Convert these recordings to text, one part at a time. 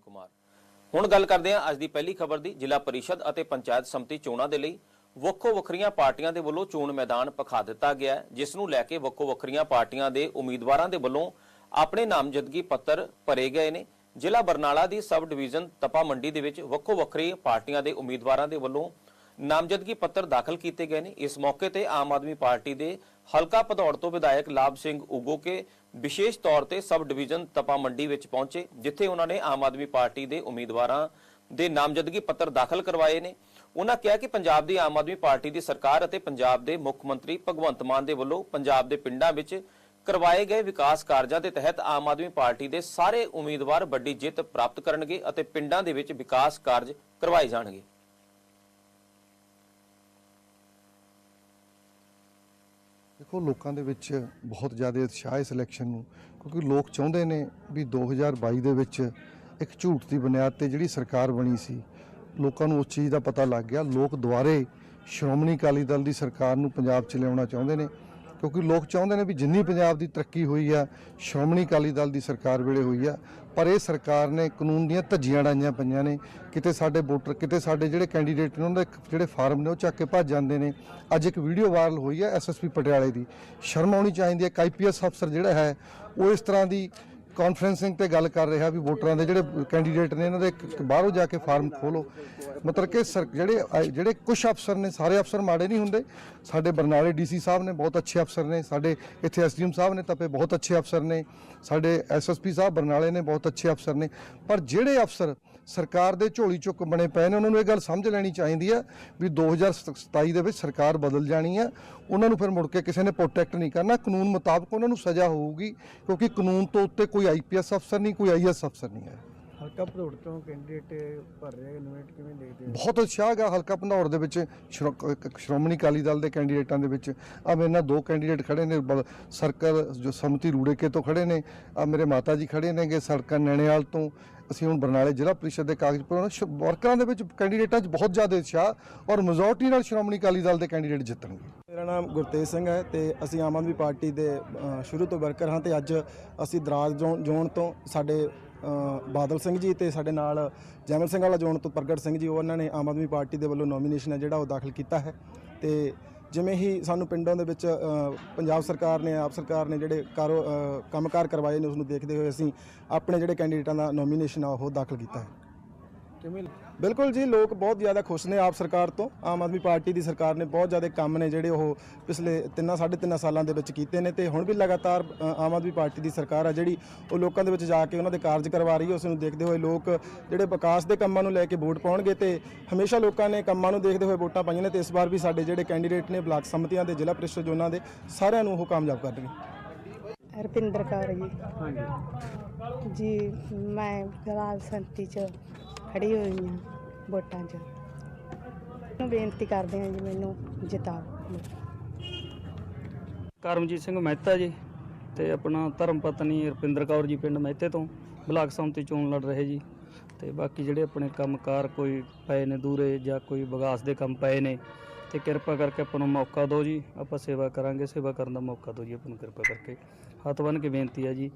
ਕੁਮਾਰ। ਹੁਣ ਗੱਲ ਕਰਦੇ ਹਾਂ ਅੱਜ ਦੀ ਪਹਿਲੀ ਖਬਰ ਦੀ। ਜ਼ਿਲ੍ਹਾ ਪਰਿਸ਼ਦ ਅਤੇ ਪੰਚਾਇਤ ਸਮਿਤੀ ਚੋਣਾਂ ਦੇ ਲਈ ਵੱਖੋ ਵੱਖਰੀਆਂ ਪਾਰਟੀਆਂ ਦੇ ਵੱਲੋਂ ਚੋਣ ਮੈਦਾਨ ਪਖਾ ਦਿੱਤਾ ਗਿਆ ਹੈ, ਜਿਸ ਨੂੰ ਲੈ ਕੇ ਵੱਖੋ ਵੱਖਰੀਆਂ ਪਾਰਟੀਆਂ ਦੇ ਉਮੀਦਵਾਰਾਂ ਦੇ ਵੱਲੋਂ ਆਪਣੇ ਨਾਮਜ਼ਦਗੀ ਪੱਤਰ ਭਰੇ ਗਏ ਨੇ। ਜ਼ਿਲ੍ਹਾ ਬਰਨਾਲਾ ਦੀ ਸਬ ਡਿਵੀਜ਼ਨ ਤਪਾ ਮੰਡੀ ਦੇ ਵਿੱਚ ਵੱਖੋ ਵੱਖਰੀ ਪਾਰਟੀਆਂ ਦੇ ਉਮੀਦਵਾਰਾਂ ਦੇ ਵੱਲੋਂ ਨਾਮਜ਼ਦਗੀ ਪੱਤਰ ਦਾਖਲ ਕੀਤੇ ਗਏ ਨੇ। ਇਸ ਮੌਕੇ ਤੇ ਆਮ ਆਦਮੀ ਪਾਰਟੀ ਦੇ ਹਲਕਾ ਭਦੌੜ ਤੋਂ ਵਿਧਾਇਕ ਲਾਭ ਸਿੰਘ ਉਗੋਕੇ ਵਿਸ਼ੇਸ਼ ਤੌਰ ਤੇ ਸਬ ਡਿਵੀਜ਼ਨ ਤਪਾ ਮੰਡੀ ਵਿੱਚ ਪਹੁੰਚੇ, ਜਿੱਥੇ ਉਹਨਾਂ ਨੇ ਆਮ ਆਦਮੀ ਪਾਰਟੀ ਦੇ ਉਮੀਦਵਾਰਾਂ ਦੇ ਨਾਮਜ਼ਦਗੀ ਪੱਤਰ ਦਾਖਲ ਕਰਵਾਏ ਨੇ। ਉਹਨਾਂ ਕਿਹਾ ਕਿ ਪੰਜਾਬ ਦੀ ਆਮ ਆਦਮੀ ਪਾਰਟੀ ਦੀ ਸਰਕਾਰ ਅਤੇ ਪੰਜਾਬ ਦੇ ਮੁੱਖ ਮੰਤਰੀ ਭਗਵੰਤ ਮਾਨ ਦੇ ਵੱਲੋਂ ਪੰਜਾਬ ਦੇ ਪਿੰਡਾਂ ਵਿੱਚ ਕਰਵਾਏ ਗਏ ਵਿਕਾਸ ਕਾਰਜਾਂ ਦੇ ਤਹਿਤ ਆਮ ਆਦਮੀ ਪਾਰਟੀ ਦੇ ਸਾਰੇ ਉਮੀਦਵਾਰ ਵੱਡੀ ਜਿੱਤ ਪ੍ਰਾਪਤ ਕਰਨਗੇ ਅਤੇ ਪਿੰਡਾਂ ਦੇ ਵਿੱਚ ਵਿਕਾਸ ਕਾਰਜ ਕਰਵਾਏ ਜਾਣਗੇ। ਦੇਖੋ, ਲੋਕਾਂ ਦੇ ਵਿੱਚ ਬਹੁਤ ਜ਼ਿਆਦਾ ਉਤਸ਼ਾਹ ਹੈ ਇਸ ਨੂੰ, ਕਿਉਂਕਿ ਲੋਕ ਚਾਹੁੰਦੇ ਨੇ ਵੀ 2022 ਦੇ ਵਿੱਚ ਇੱਕ ਝੂਠ ਦੀ ਬੁਨਿਆਦ ਤੇ ਜਿਹੜੀ ਸਰਕਾਰ ਬਣੀ ਸੀ, ਲੋਕਾਂ ਨੂੰ ਉਸ ਚੀਜ਼ ਦਾ ਪਤਾ ਲੱਗ ਗਿਆ। ਲੋਕ ਦੁਆਰੇ ਸ਼੍ਰੋਮਣੀ ਅਕਾਲੀ ਦਲ ਦੀ ਸਰਕਾਰ ਨੂੰ ਪੰਜਾਬ 'ਚ ਲਿਆਉਣਾ ਚਾਹੁੰਦੇ ਨੇ। ਕਿਉਂਕਿ ਲੋਕ ਚਾਹੁੰਦੇ ਨੇ ਵੀ ਜਿੰਨੀ ਪੰਜਾਬ ਦੀ ਤਰੱਕੀ ਹੋਈ ਆ, ਸ਼੍ਰੋਮਣੀ ਅਕਾਲੀ ਦਲ ਦੀ ਸਰਕਾਰ ਵੇਲੇ ਹੋਈ ਆ, ਪਰ ਇਹ ਸਰਕਾਰ ਨੇ ਕਾਨੂੰਨ ਦੀਆਂ ਧੱਜੀਆਂ ਡਾਈਆਂ ਪਈਆਂ ਨੇ। ਕਿਤੇ ਸਾਡੇ ਵੋਟਰ, ਕਿਤੇ ਸਾਡੇ ਜਿਹੜੇ ਕੈਂਡੀਡੇਟ ਨੇ ਉਹਨਾਂ ਦੇ ਜਿਹੜੇ ਫਾਰਮ ਨੇ, ਉਹ ਚੱਕ ਕੇ ਭੱਜ ਜਾਂਦੇ ਨੇ। ਅੱਜ ਇੱਕ ਵੀਡੀਓ ਵਾਇਰਲ ਹੋਈ ਹੈ ਐਸਐਸਪੀ ਪਟਿਆਲੇ ਦੀ। ਸ਼ਰਮ ਆਉਣੀ ਚਾਹੀਦੀ ਹੈ, ਇੱਕ ਆਈਪੀਐਸ ਅਫਸਰ ਜਿਹੜਾ ਹੈ, ਉਹ ਇਸ ਤਰ੍ਹਾਂ ਦੀ ਕਾਨਫਰੰਸਿੰਗ ਤੇ ਗੱਲ ਕਰ ਰਿਹਾ ਵੀ ਵੋਟਰਾਂ ਦੇ ਜਿਹੜੇ ਕੈਂਡੀਡੇਟ ਨੇ, ਇਹਨਾਂ ਦੇ ਬਾਹਰੋਂ ਜਾ ਕੇ ਫਾਰਮ ਖੋਲੋ ਮਤਲਬ ਕਿ ਸਰ- ਜਿਹੜੇ ਜਿਹੜੇ ਕੁਝ ਅਫਸਰ ਨੇ, ਸਾਰੇ ਅਫਸਰ ਮਾੜੇ ਨਹੀਂ ਹੁੰਦੇ। ਸਾਡੇ ਬਰਨਾਲੇ ਡੀਸੀ ਸਾਹਿਬ ਨੇ ਬਹੁਤ ਅੱਛੇ ਅਫਸਰ ਨੇ, ਸਾਡੇ ਇੱਥੇ ਐਸਡੀਐਮ ਸਾਹਿਬ ਨੇ ਤਪੇ ਬਹੁਤ ਅੱਛੇ ਅਫਸਰ ਨੇ, ਸਾਡੇ ਐਸਐਸਪੀ ਸਾਹਿਬ ਬਰਨਾਲੇ ਨੇ ਬਹੁਤ ਅੱਛੇ ਅਫਸਰ ਨੇ। ਪਰ ਜਿਹੜੇ ਅਫਸਰ ਸਰਕਾਰ ਦੇ ਝੋਲੀ ਚੁੱਕ ਬਣੇ ਪਏ ਨੇ ਉਹਨਾਂ ਨੂੰ ਇਹ ਗੱਲ ਸਮਝ ਲੈਣੀ ਚਾਹੀਦੀ ਹੈ ਵੀ 2027 ਦੇ ਵਿੱਚ ਸਰਕਾਰ ਬਦਲ ਜਾਣੀ ਹੈ। ਉਹਨਾਂ ਨੂੰ ਫਿਰ ਮੁੜ ਕੇ ਕਿਸੇ ਨੇ ਪ੍ਰੋਟੈਕਟ ਨਹੀਂ ਕਰਨਾ। ਕਾਨੂੰਨ ਮੁਤਾਬਕ ਉਹਨਾਂ ਨੂੰ ਸਜ਼ਾ ਹੋਊਗੀ ਕਿਉਂਕਿ ਕਾਨੂੰਨ ਤੋਂ ਉੱਤੇ ਕੋਈ ਆਈਪੀਐਸ ਅਫਸਰ ਨਹੀਂ ਕੋਈ ਆਈਐਸ ਅਫਸਰ ਨਹੀਂ ਹੈ। ਹਲਕਾ ਭਦੌੜ ਤੋਂ ਕੈਂਡੀਡੇਟ ਭਰ ਰਹੇ ਇਨੋਵੇਟ ਕਿਵੇਂ ਦੇਖਦੇ ਹੋ ਬਹੁਤ ਉਤਸ਼ਾਹ ਹੈਗਾ ਹਲਕਾ ਭੰਡੌਰ ਦੇ ਵਿੱਚ। ਸ਼੍ਰੋਮਣੀ ਅਕਾਲੀ ਦਲ ਦੇ ਕੈਂਡੀਡੇਟਾਂ ਦੇ ਵਿੱਚ। ਆ ਮੇਰੇ ਨਾਲ ਦੋ ਕੈਂਡੀਡੇਟ ਖੜੇ ਨੇ ਸਰਕਲ ਜੋ ਸਮਤੀ ਰੂੜੇਕੇ ਤੋਂ ਖੜੇ ਨੇ ਆ ਮੇਰੇ ਮਾਤਾ ਜੀ ਖੜੇ ਨੇਗੇ ਸੜਕਾਂ ਨੈਣੇਵਾਲ ਤੋਂ। ਅਸੀਂ ਹੁਣ ਬਰਨਾਲੇ ਜ਼ਿਲ੍ਹਾ ਪਰਿਸ਼ਦ ਦੇ ਕਾਗਜ਼ ਪੁਰਾਣਾ ਵਰਕਰਾਂ ਦੇ ਵਿੱਚ ਕੈਂਡੀਡੇਟਾਂ 'ਚ ਬਹੁਤ ਜ਼ਿਆਦਾ ਉਤਸ਼ਾਹ ਔਰ ਮੈਜੋਰਟੀ ਨਾਲ ਸ਼੍ਰੋਮਣੀ ਅਕਾਲੀ ਦਲ ਦੇ ਕੈਂਡੀਡੇਟ ਜਿੱਤਣਗੇ। ਮੇਰਾ ਨਾਮ ਗੁਰਤੇਜ ਸਿੰਘ ਹੈ ਤੇ ਅਸੀਂ ਆਮ ਆਦਮੀ ਪਾਰਟੀ ਦੇ ਸ਼ੁਰੂ ਤੋਂ ਵਰਕਰ ਹਾਂ ਤੇ ਅੱਜ ਅਸੀਂ ਦਰਾਜ ਜ਼ੋਨ ਤੋਂ ਸਾਡੇ ਬਾਦਲ ਸਿੰਘ ਜੀ ਤੇ ਸਾਡੇ ਨਾਲ ਜੈਮਲ ਸਿੰਘ ਵਾਲਾ ਜ਼ੋਨ ਤੋਂ ਪ੍ਰਗਟ ਸਿੰਘ ਜੀ ਉਹਨਾਂ ਨੇ ਆਮ ਆਦਮੀ ਪਾਰਟੀ ਦੇ ਵੱਲੋਂ ਨੋਮੀਨੇਸ਼ਨ ਹੈ ਜਿਹੜਾ ਉਹ ਦਾਖਲ ਕੀਤਾ ਹੈ ਤੇ ਜਿਵੇਂ ਹੀ ਸਾਨੂੰ ਪਿੰਡਾਂ ਦੇ ਵਿੱਚ ਪੰਜਾਬ ਸਰਕਾਰ ਨੇ ਆਪ ਸਰਕਾਰ ਨੇ ਜਿਹੜੇ ਕਾਰੋ ਅ, ਕੰਮਕਾਰ ਕਰਵਾਏ ਨੇ ਉਸ ਨੂੰ ਦੇਖਦੇ ਹੋਏ ਅਸੀਂ ਆਪਣੇ ਜਿਹੜੇ ਕੈਂਡੀਡੇਟਾਂ ਦਾ ਨੋਮੀਨੇਸ਼ਨ ਆ ਉਹ ਦਾਖਲ ਕੀਤਾ ਹੈ। ਕਿਵੇਂ ਬਿਲਕੁਲ ਜੀ, ਲੋਕ ਬਹੁਤ ਜ਼ਿਆਦਾ ਖੁਸ਼ ਨੇ ਆਪ ਸਰਕਾਰ ਤੋਂ। ਆਮ ਆਦਮੀ ਪਾਰਟੀ ਦੀ ਸਰਕਾਰ ਨੇ ਬਹੁਤ ਜ਼ਿਆਦਾ ਕੰਮ ਨੇ ਜਿਹੜੇ ਉਹ ਪਿਛਲੇ ਤਿੰਨਾਂ, ਸਾਢੇ ਤਿੰਨਾਂ ਸਾਲਾਂ ਦੇ ਵਿੱਚ ਕੀਤੇ ਨੇ ਤੇ ਹੁਣ ਵੀ ਲਗਾਤਾਰ ਆਮ ਆਦਮੀ ਪਾਰਟੀ ਦੀ ਸਰਕਾਰ ਆ ਜਿਹੜੀ ਉਹ ਲੋਕਾਂ ਦੇ ਵਿੱਚ ਜਾ ਕੇ ਉਹਨਾਂ ਦੇ ਕਾਰਜ ਕਰਵਾ ਰਹੀ ਹੈ, ਉਸ ਨੂੰ ਦੇਖਦੇ ਹੋਏ ਲੋਕ ਜਿਹੜੇ ਵਿਕਾਸ ਦੇ ਕੰਮਾਂ ਨੂੰ ਲੈ ਕੇ ਵੋਟ ਪਾਉਣਗੇ ਤੇ ਹਮੇਸ਼ਾ ਲੋਕਾਂ ਨੇ ਕੰਮਾਂ ਨੂੰ ਦੇਖਦੇ ਹੋਏ ਵੋਟਾਂ ਪਾਈਆਂ ਨੇ ਤੇ ਇਸ ਵਾਰ ਵੀ ਸਾਡੇ ਜਿਹੜੇ ਕੈਂਡੀਡੇਟ ਨੇ ਬਲਾਕ ਸੰਮਤੀਆਂ ਦੇ, ਜ਼ਿਲ੍ਹਾ ਪ੍ਰੀਸ਼ਦ ਜ਼ੋਨਾਂ ਦੇ, ਸਾਰਿਆਂ ਨੂੰ ਉਹ ਕਾਮਯਾਬ ਕਰਨਗੇ ਰਪਿੰਦਰ ਕੌਰ ਜੀ। ਜੀ ਮੈਂ ਗਲਾਲ ਸੰਤੀ ਚ ਖੜੀ ਹੋਈ ਹਾਂ ਵੋਟਾਂ 'ਚ। ਨੂੰ ਬੇਨਤੀ ਕਰਦੇ ਹਾਂ ਜੀ ਮੈਨੂੰ ਜਿਤਾਓ। ਕਰਮਜੀਤ ਸਿੰਘ ਮਹਿਤਾ ਜੀ ਤੇ ਆਪਣਾ ਧਰਮ ਪਤਨੀ ਰੁਪਿੰਦਰ ਕੌਰ ਜੀ ਪਿੰਡ ਮਹਿਤੇ ਤੋਂ ਬਲਾਕ ਸੰਮਤੀ ਚੋਣ ਲੜ ਰਹੇ ਜੀ। ਤੇ ਬਾਕੀ ਜਿਹੜੇ ਆਪਣੇ ਕੰਮਕਾਰ ਕੋਈ ਪਏ ਨੇ ਦੂਰੇ ਜਾਂ ਕੋਈ ਵਿਕਾਸ ਦੇ ਕੰਮ ਪਏ ਨੇ ਤੇ ਕਿਰਪਾ ਕਰਕੇ ਆਪਾਂ ਨੂੰ ਮੌਕਾ ਦਿਓ ਜੀ। ਆਪਾਂ ਸੇਵਾ ਕਰਾਂਗੇ ਸੇਵਾ ਕਰਨ ਦਾ ਮੌਕਾ ਦਿਓ ਜੀ ਆਪਾਂ ਨੂੰ ਕਿਰਪਾ ਕਰਕੇ। ਹੱਥ ਬੰਨ੍ਹ ਕੇ ਬੇਨਤੀ ਹੈ ਜੀ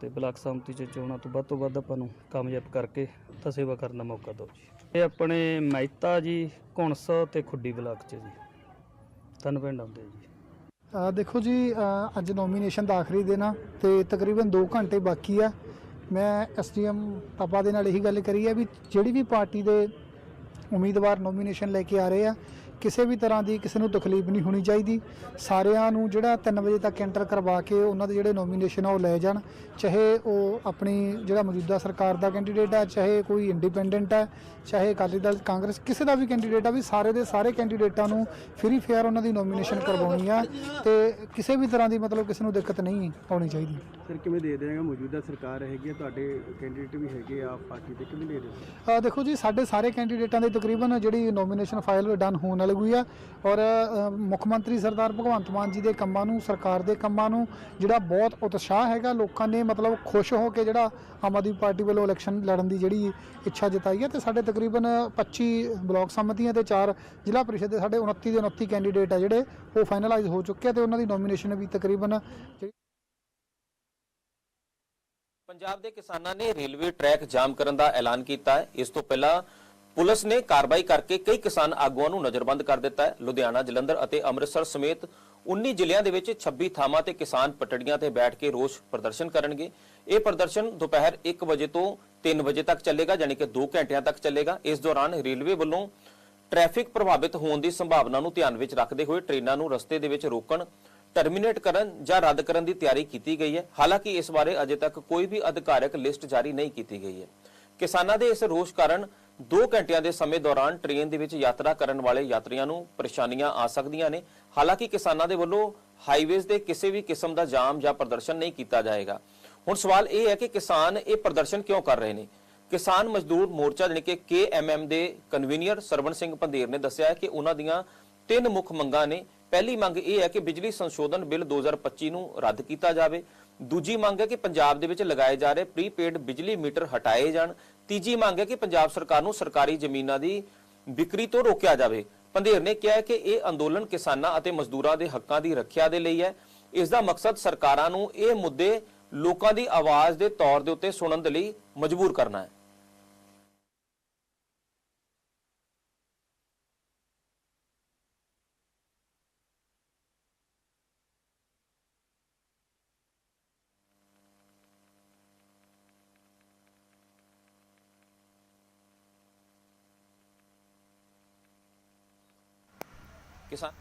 ਤੇ ਬਲਾਕ ਸੰਮਤੀ ਚ ਚੋਣਾਂ ਤੋਂ ਵੱਧ ਤੋਂ ਵੱਧ ਆਪਾਂ ਨੂੰ ਕਾਮਯਾਬ ਕਰਕੇ ਤਾਂ ਸੇਵਾ ਕਰਨ ਦਾ ਮੌਕਾ ਦਿਓ ਜੀ। ਇਹ ਆਪਣੇ ਮਹਿਤਾ ਜੀ ਘੁਣਸ ਤੇ ਖੁੱਡੀ ਬਲਾਕ ਚ ਜੀ। ਤਿੰਨ ਪਿੰਡ ਆਉਂਦੇ ਜੀ। ਅ, ਦੇਖੋ ਜੀ ਅ, ਅੱਜ ਨੋਮੀਨੇਸ਼ਨ ਦਾ ਆਖਰੀ ਦਿਨ ਆ ਤੇ ਤਕਰੀਬਨ 2 ਘੰਟੇ ਬਾਕੀ ਆ। ਮੈਂ ਐਸਡੀਐਮ ਤਪਾ ਦੇ ਨਾਲ ਇਹੀ ਗੱਲ ਕਰੀ ਹੈ ਵੀ ਜਿਹੜੀ ਵੀ ਪਾਰਟੀ ਦੇ ਉਮੀਦਵਾਰ ਨੋਮੀਨੇਸ਼ਨ ਲੈ ਕੇ ਆ ਰਹੇ ਆ ਕਿਸੇ ਵੀ ਤਰ੍ਹਾਂ ਦੀ ਕਿਸੇ ਨੂੰ ਤਕਲੀਫ ਨਹੀਂ ਹੋਣੀ ਚਾਹੀਦੀ। ਸਾਰਿਆਂ ਨੂੰ ਜਿਹੜਾ 3 ਵਜੇ ਤੱਕ ਐਂਟਰ ਕਰਵਾ ਕੇ ਉਹਨਾਂ ਦੇ ਜਿਹੜੇ ਨੋਮੀਨੇਸ਼ਨ ਆ ਉਹ ਲੈ ਜਾਣ। ਚਾਹੇ ਉਹ ਆਪਣੀ ਜਿਹੜਾ ਮੌਜੂਦਾ ਸਰਕਾਰ ਦਾ ਕੈਂਡੀਡੇਟ ਆ ਚਾਹੇ ਕੋਈ ਇੰਡੀਪੈਂਡੈਂਟ ਆ ਚਾਹੇ ਅਕਾਲੀ ਦਲ ਕਾਂਗਰਸ ਕਿਸੇ ਦਾ ਵੀ ਕੈਂਡੀਡੇਟ ਆ ਵੀ ਸਾਰੇ ਦੇ ਸਾਰੇ ਕੈਂਡੀਡੇਟਾਂ ਨੂੰ ਫ੍ਰੀ ਫੇਅਰ ਉਹਨਾਂ ਦੀ ਨੋਮੀਨੇਸ਼ਨ ਕਰਵਾਉਣੀ ਆ ਤੇ ਕਿਸੇ ਵੀ ਤਰ੍ਹਾਂ ਦੀ ਮਤਲਬ ਕਿਸੇ ਨੂੰ ਦਿੱਕਤ ਨਹੀਂ ਆਉਣੀ ਚਾਹੀਦੀ। ਸਰ ਕਿਵੇਂ ਦੇ ਦੇਗਾ ਮੌਜੂਦਾ ਸਰਕਾਰ ਹੈਗੀ ਤੁਹਾਡੇ ਕੈਂਡੀਡੇਟ ਵੀ ਹੈਗੇ ਆ ਪਾਰਟੀ ਦੇ ਕਿਵੇਂ ਦੇ ਅ, ਦੇਖੋ ਜੀ ਸਾਡੇ ਸਾਰੇ ਕੈਂਡੀਡੇਟਾਂ ਦੇ ਤਕਰੀਬਨ ਜਿਹੜੀ ਨੋਮੀਨੇਸ਼ਨ ਫਾਈਲ ਡਨ ਹੋਣ ਵਾਲੀ ਹੋਈ ਆ। ਔਰ ਮੁੱਖ ਮੰਤਰੀ ਸਰਦਾਰ ਭਗਵੰਤ ਮਾਨ ਜੀ ਦੇ ਕੰਮਾਂ ਨੂੰ, ਸਰਕਾਰ ਦੇ ਕੰਮਾਂ ਨੂੰ, ਜਿਹੜਾ ਬਹੁਤ ਉਤਸ਼ਾਹ ਹੈਗਾ ਲੋਕਾਂ ਨੇ, ਮਤਲਬ ਖੁਸ਼ ਹੋ ਕੇ ਜਿਹੜਾ ਆਮ ਆਦਮੀ ਪਾਰਟੀ ਵੱਲੋਂ ਇਲੈਕਸ਼ਨ ਲੜਨ ਦੀ ਜਿਹੜੀ ਇੱਛਾ ਜਤਾਈ ਹੈ ਤੇ ਸਾਡੇ ਤਕਰੀਬਨ 25 ਬਲਾਕ ਸੰਮਤੀਆਂ ਤੇ 4 ਜ਼ਿਲ੍ਹਾ ਪ੍ਰੀਸ਼ਦ ਦੇ ਸਾਡੇ 29 ਦੇ 29 ਕੈਂਡੀਡੇਟ ਆ ਜਿਹੜੇ, ਉਹ ਫਾਈਨਲਾਈਜ਼ ਹੋ ਚੁੱਕੇ ਆ ਤੇ ਉਹਨਾਂ ਦੀ ਨੋਮੀਨੇਸ਼ਨ ਵੀ ਤਕਰੀਬਨ ਪੰਜਾਬ ਦੇ ਕਿਸਾਨਾਂ ਨੇ ਰੇਲਵੇ ਟਰੈਕ ਜਾਮ ਕਰਨ ਦਾ ਐਲਾਨ ਕੀਤਾ ਹੈ। ਇਸ ਤੋਂ ਪਹਿਲਾਂ ਪੁਲਿਸ ਨੇ ਕਾਰਵਾਈ ਕਰਕੇ ਕਈ ਕਿਸਾਨ ਆਗੂਆਂ ਨੂੰ ਨਜ਼ਰਬੰਦ ਕਰ ਦਿੱਤਾ ਹੈ। ਲੁਧਿਆਣਾ, ਜਲੰਧਰ ਅਤੇ ਅੰਮ੍ਰਿਤਸਰ ਸਮੇਤ 19 ਜ਼ਿਲ੍ਹਿਆਂ ਦੇ ਵਿੱਚ 26 ਥਾਵਾਂ ਤੇ ਕਿਸਾਨ ਪਟੜੀਆਂ ਤੇ ਬੈਠ ਕੇ ਰੋਸ ਪ੍ਰਦਰਸ਼ਨ ਕਰਨਗੇ। ਇਹ ਪ੍ਰਦਰਸ਼ਨ ਦੁਪਹਿਰ 1 ਵਜੇ ਤੋਂ 3 ਵਜੇ ਤੱਕ ਚੱਲੇਗਾ, ਯਾਨੀ ਕਿ 2 ਘੰਟਿਆਂ ਤੱਕ ਚੱਲੇਗਾ। ਇਸ ਦੌਰਾਨ ਰੇਲਵੇ ਵੱਲੋਂ ਟ੍ਰੈਫਿਕ ਪ੍ਰਭਾਵਿਤ ਹੋਣ ਦੀ ਸੰਭਾਵਨਾ ਨੂੰ ਧਿਆਨ ਵਿੱਚ ਰੱਖਦੇ ਹੋਏ ਟ੍ਰੇਨਾਂ ਨੂੰ ਰਸਤੇ ਦੇ ਵਿੱਚ ਰੋਕਣ, ਟਰਮੀਨੇਟ ਕਰਨ ਜਾਂ ਰੱਦ ਕਰਨ ਦੀ ਤਿਆਰੀ ਕੀਤੀ ਗਈ ਹੈ। ਹਾਲਾਂਕਿ ਇਸ ਬਾਰੇ ਅਜੇ ਤੱਕ ਕੋਈ ਵੀ ਅਧਿਕਾਰਕ ਲਿਸਟ ਜਾਰੀ ਨਹੀਂ ਕੀਤੀ ਗਈ ਹੈ। ਕਿਸਾਨਾਂ ਦੇ ਇਸ ਰੋਸ ਕਾਰਨ 2 ਘੰਟਿਆਂ ਦੇ ਸਮੇਂ ਦੌਰਾਨ ਟ੍ਰੇਨ ਦੇ ਵਿੱਚ ਯਾਤਰਾ ਕਰਨ ਵਾਲੇ ਯਾਤਰੀਆਂ ਨੂੰ ਪਰੇਸ਼ਾਨੀਆਂ ਆ ਸਕਦੀਆਂ ਨੇ। ਹਾਲਾਂਕਿ ਕਿਸਾਨਾਂ ਦੇ ਵੱਲੋਂ ਹਾਈਵੇਜ਼ ਦੇ ਕਿਸੇ ਵੀ ਕਿਸਮ ਦਾ ਜਾਮ ਜਾਂ ਪ੍ਰਦਰਸ਼ਨ ਨਹੀਂ ਕੀਤਾ ਜਾਏਗਾ। ਹੁਣ ਸਵਾਲ ਇਹ ਹੈ ਕਿ ਕਿਸਾਨ ਇਹ ਪ੍ਰਦਰਸ਼ਨ ਕਿਉਂ ਕਰ ਰਹੇ ਨੇ? ਕਿਸਾਨ ਮਜ਼ਦੂਰ ਮੋਰਚਾ ਜਾਣੀ ਕਿ KMM ਦੇ ਕਨਵੀਨਰ ਸਰਵਣ ਸਿੰਘ ਪੰਧੇਰ ਨੇ ਦੱਸਿਆ ਕਿ ਉਹਨਾਂ ਦੀਆਂ ਤਿੰਨ ਮੁੱਖ ਮੰਗਾਂ ਨੇ। ਪਹਿਲੀ ਮੰਗ ਇਹ ਹੈ ਕਿ ਬਿਜਲੀ ਸੰਸ਼ੋਧਨ ਬਿੱਲ 2025 ਨੂੰ ਰੱਦ ਕੀਤਾ ਜਾਵੇ। ਦੂਜੀ ਮੰਗ ਹੈ ਕਿ ਪੰਜਾਬ ਦੇ ਵਿੱਚ ਲਗਾਏ ਜਾ ਰਹੇ ਪ੍ਰੀਪੇਡ ਬਿਜਲੀ ਮੀਟਰ ਹਟਾਏ ਜਾਣ। ਤੀਜੀ ਮੰਗ ਹੈ ਕਿ ਪੰਜਾਬ ਸਰਕਾਰ ਨੂੰ ਸਰਕਾਰੀ ਜ਼ਮੀਨਾਂ ਦੀ ਵਿਕਰੀ ਤੋਂ ਰੋਕਿਆ ਜਾਵੇ। ਪੰਧੇਰ ਨੇ ਕਿਹਾ ਕਿ ਇਹ ਅੰਦੋਲਨ ਕਿਸਾਨਾਂ ਅਤੇ ਮਜ਼ਦੂਰਾਂ ਦੇ ਹੱਕਾਂ ਦੀ ਰੱਖਿਆ ਦੇ ਲਈ ਹੈ। ਇਸ ਦਾ ਮਕਸਦ ਸਰਕਾਰਾਂ ਨੂੰ ਇਹ ਮੁੱਦੇ ਲੋਕਾਂ ਦੀ ਆਵਾਜ਼ ਦੇ ਤੌਰ ਦੇ ਉੱਤੇ ਸੁਣਨ ਦੇ ਲਈ ਮਜਬੂਰ ਕਰਨਾ ਹੈ। ਕਿਸਾਨ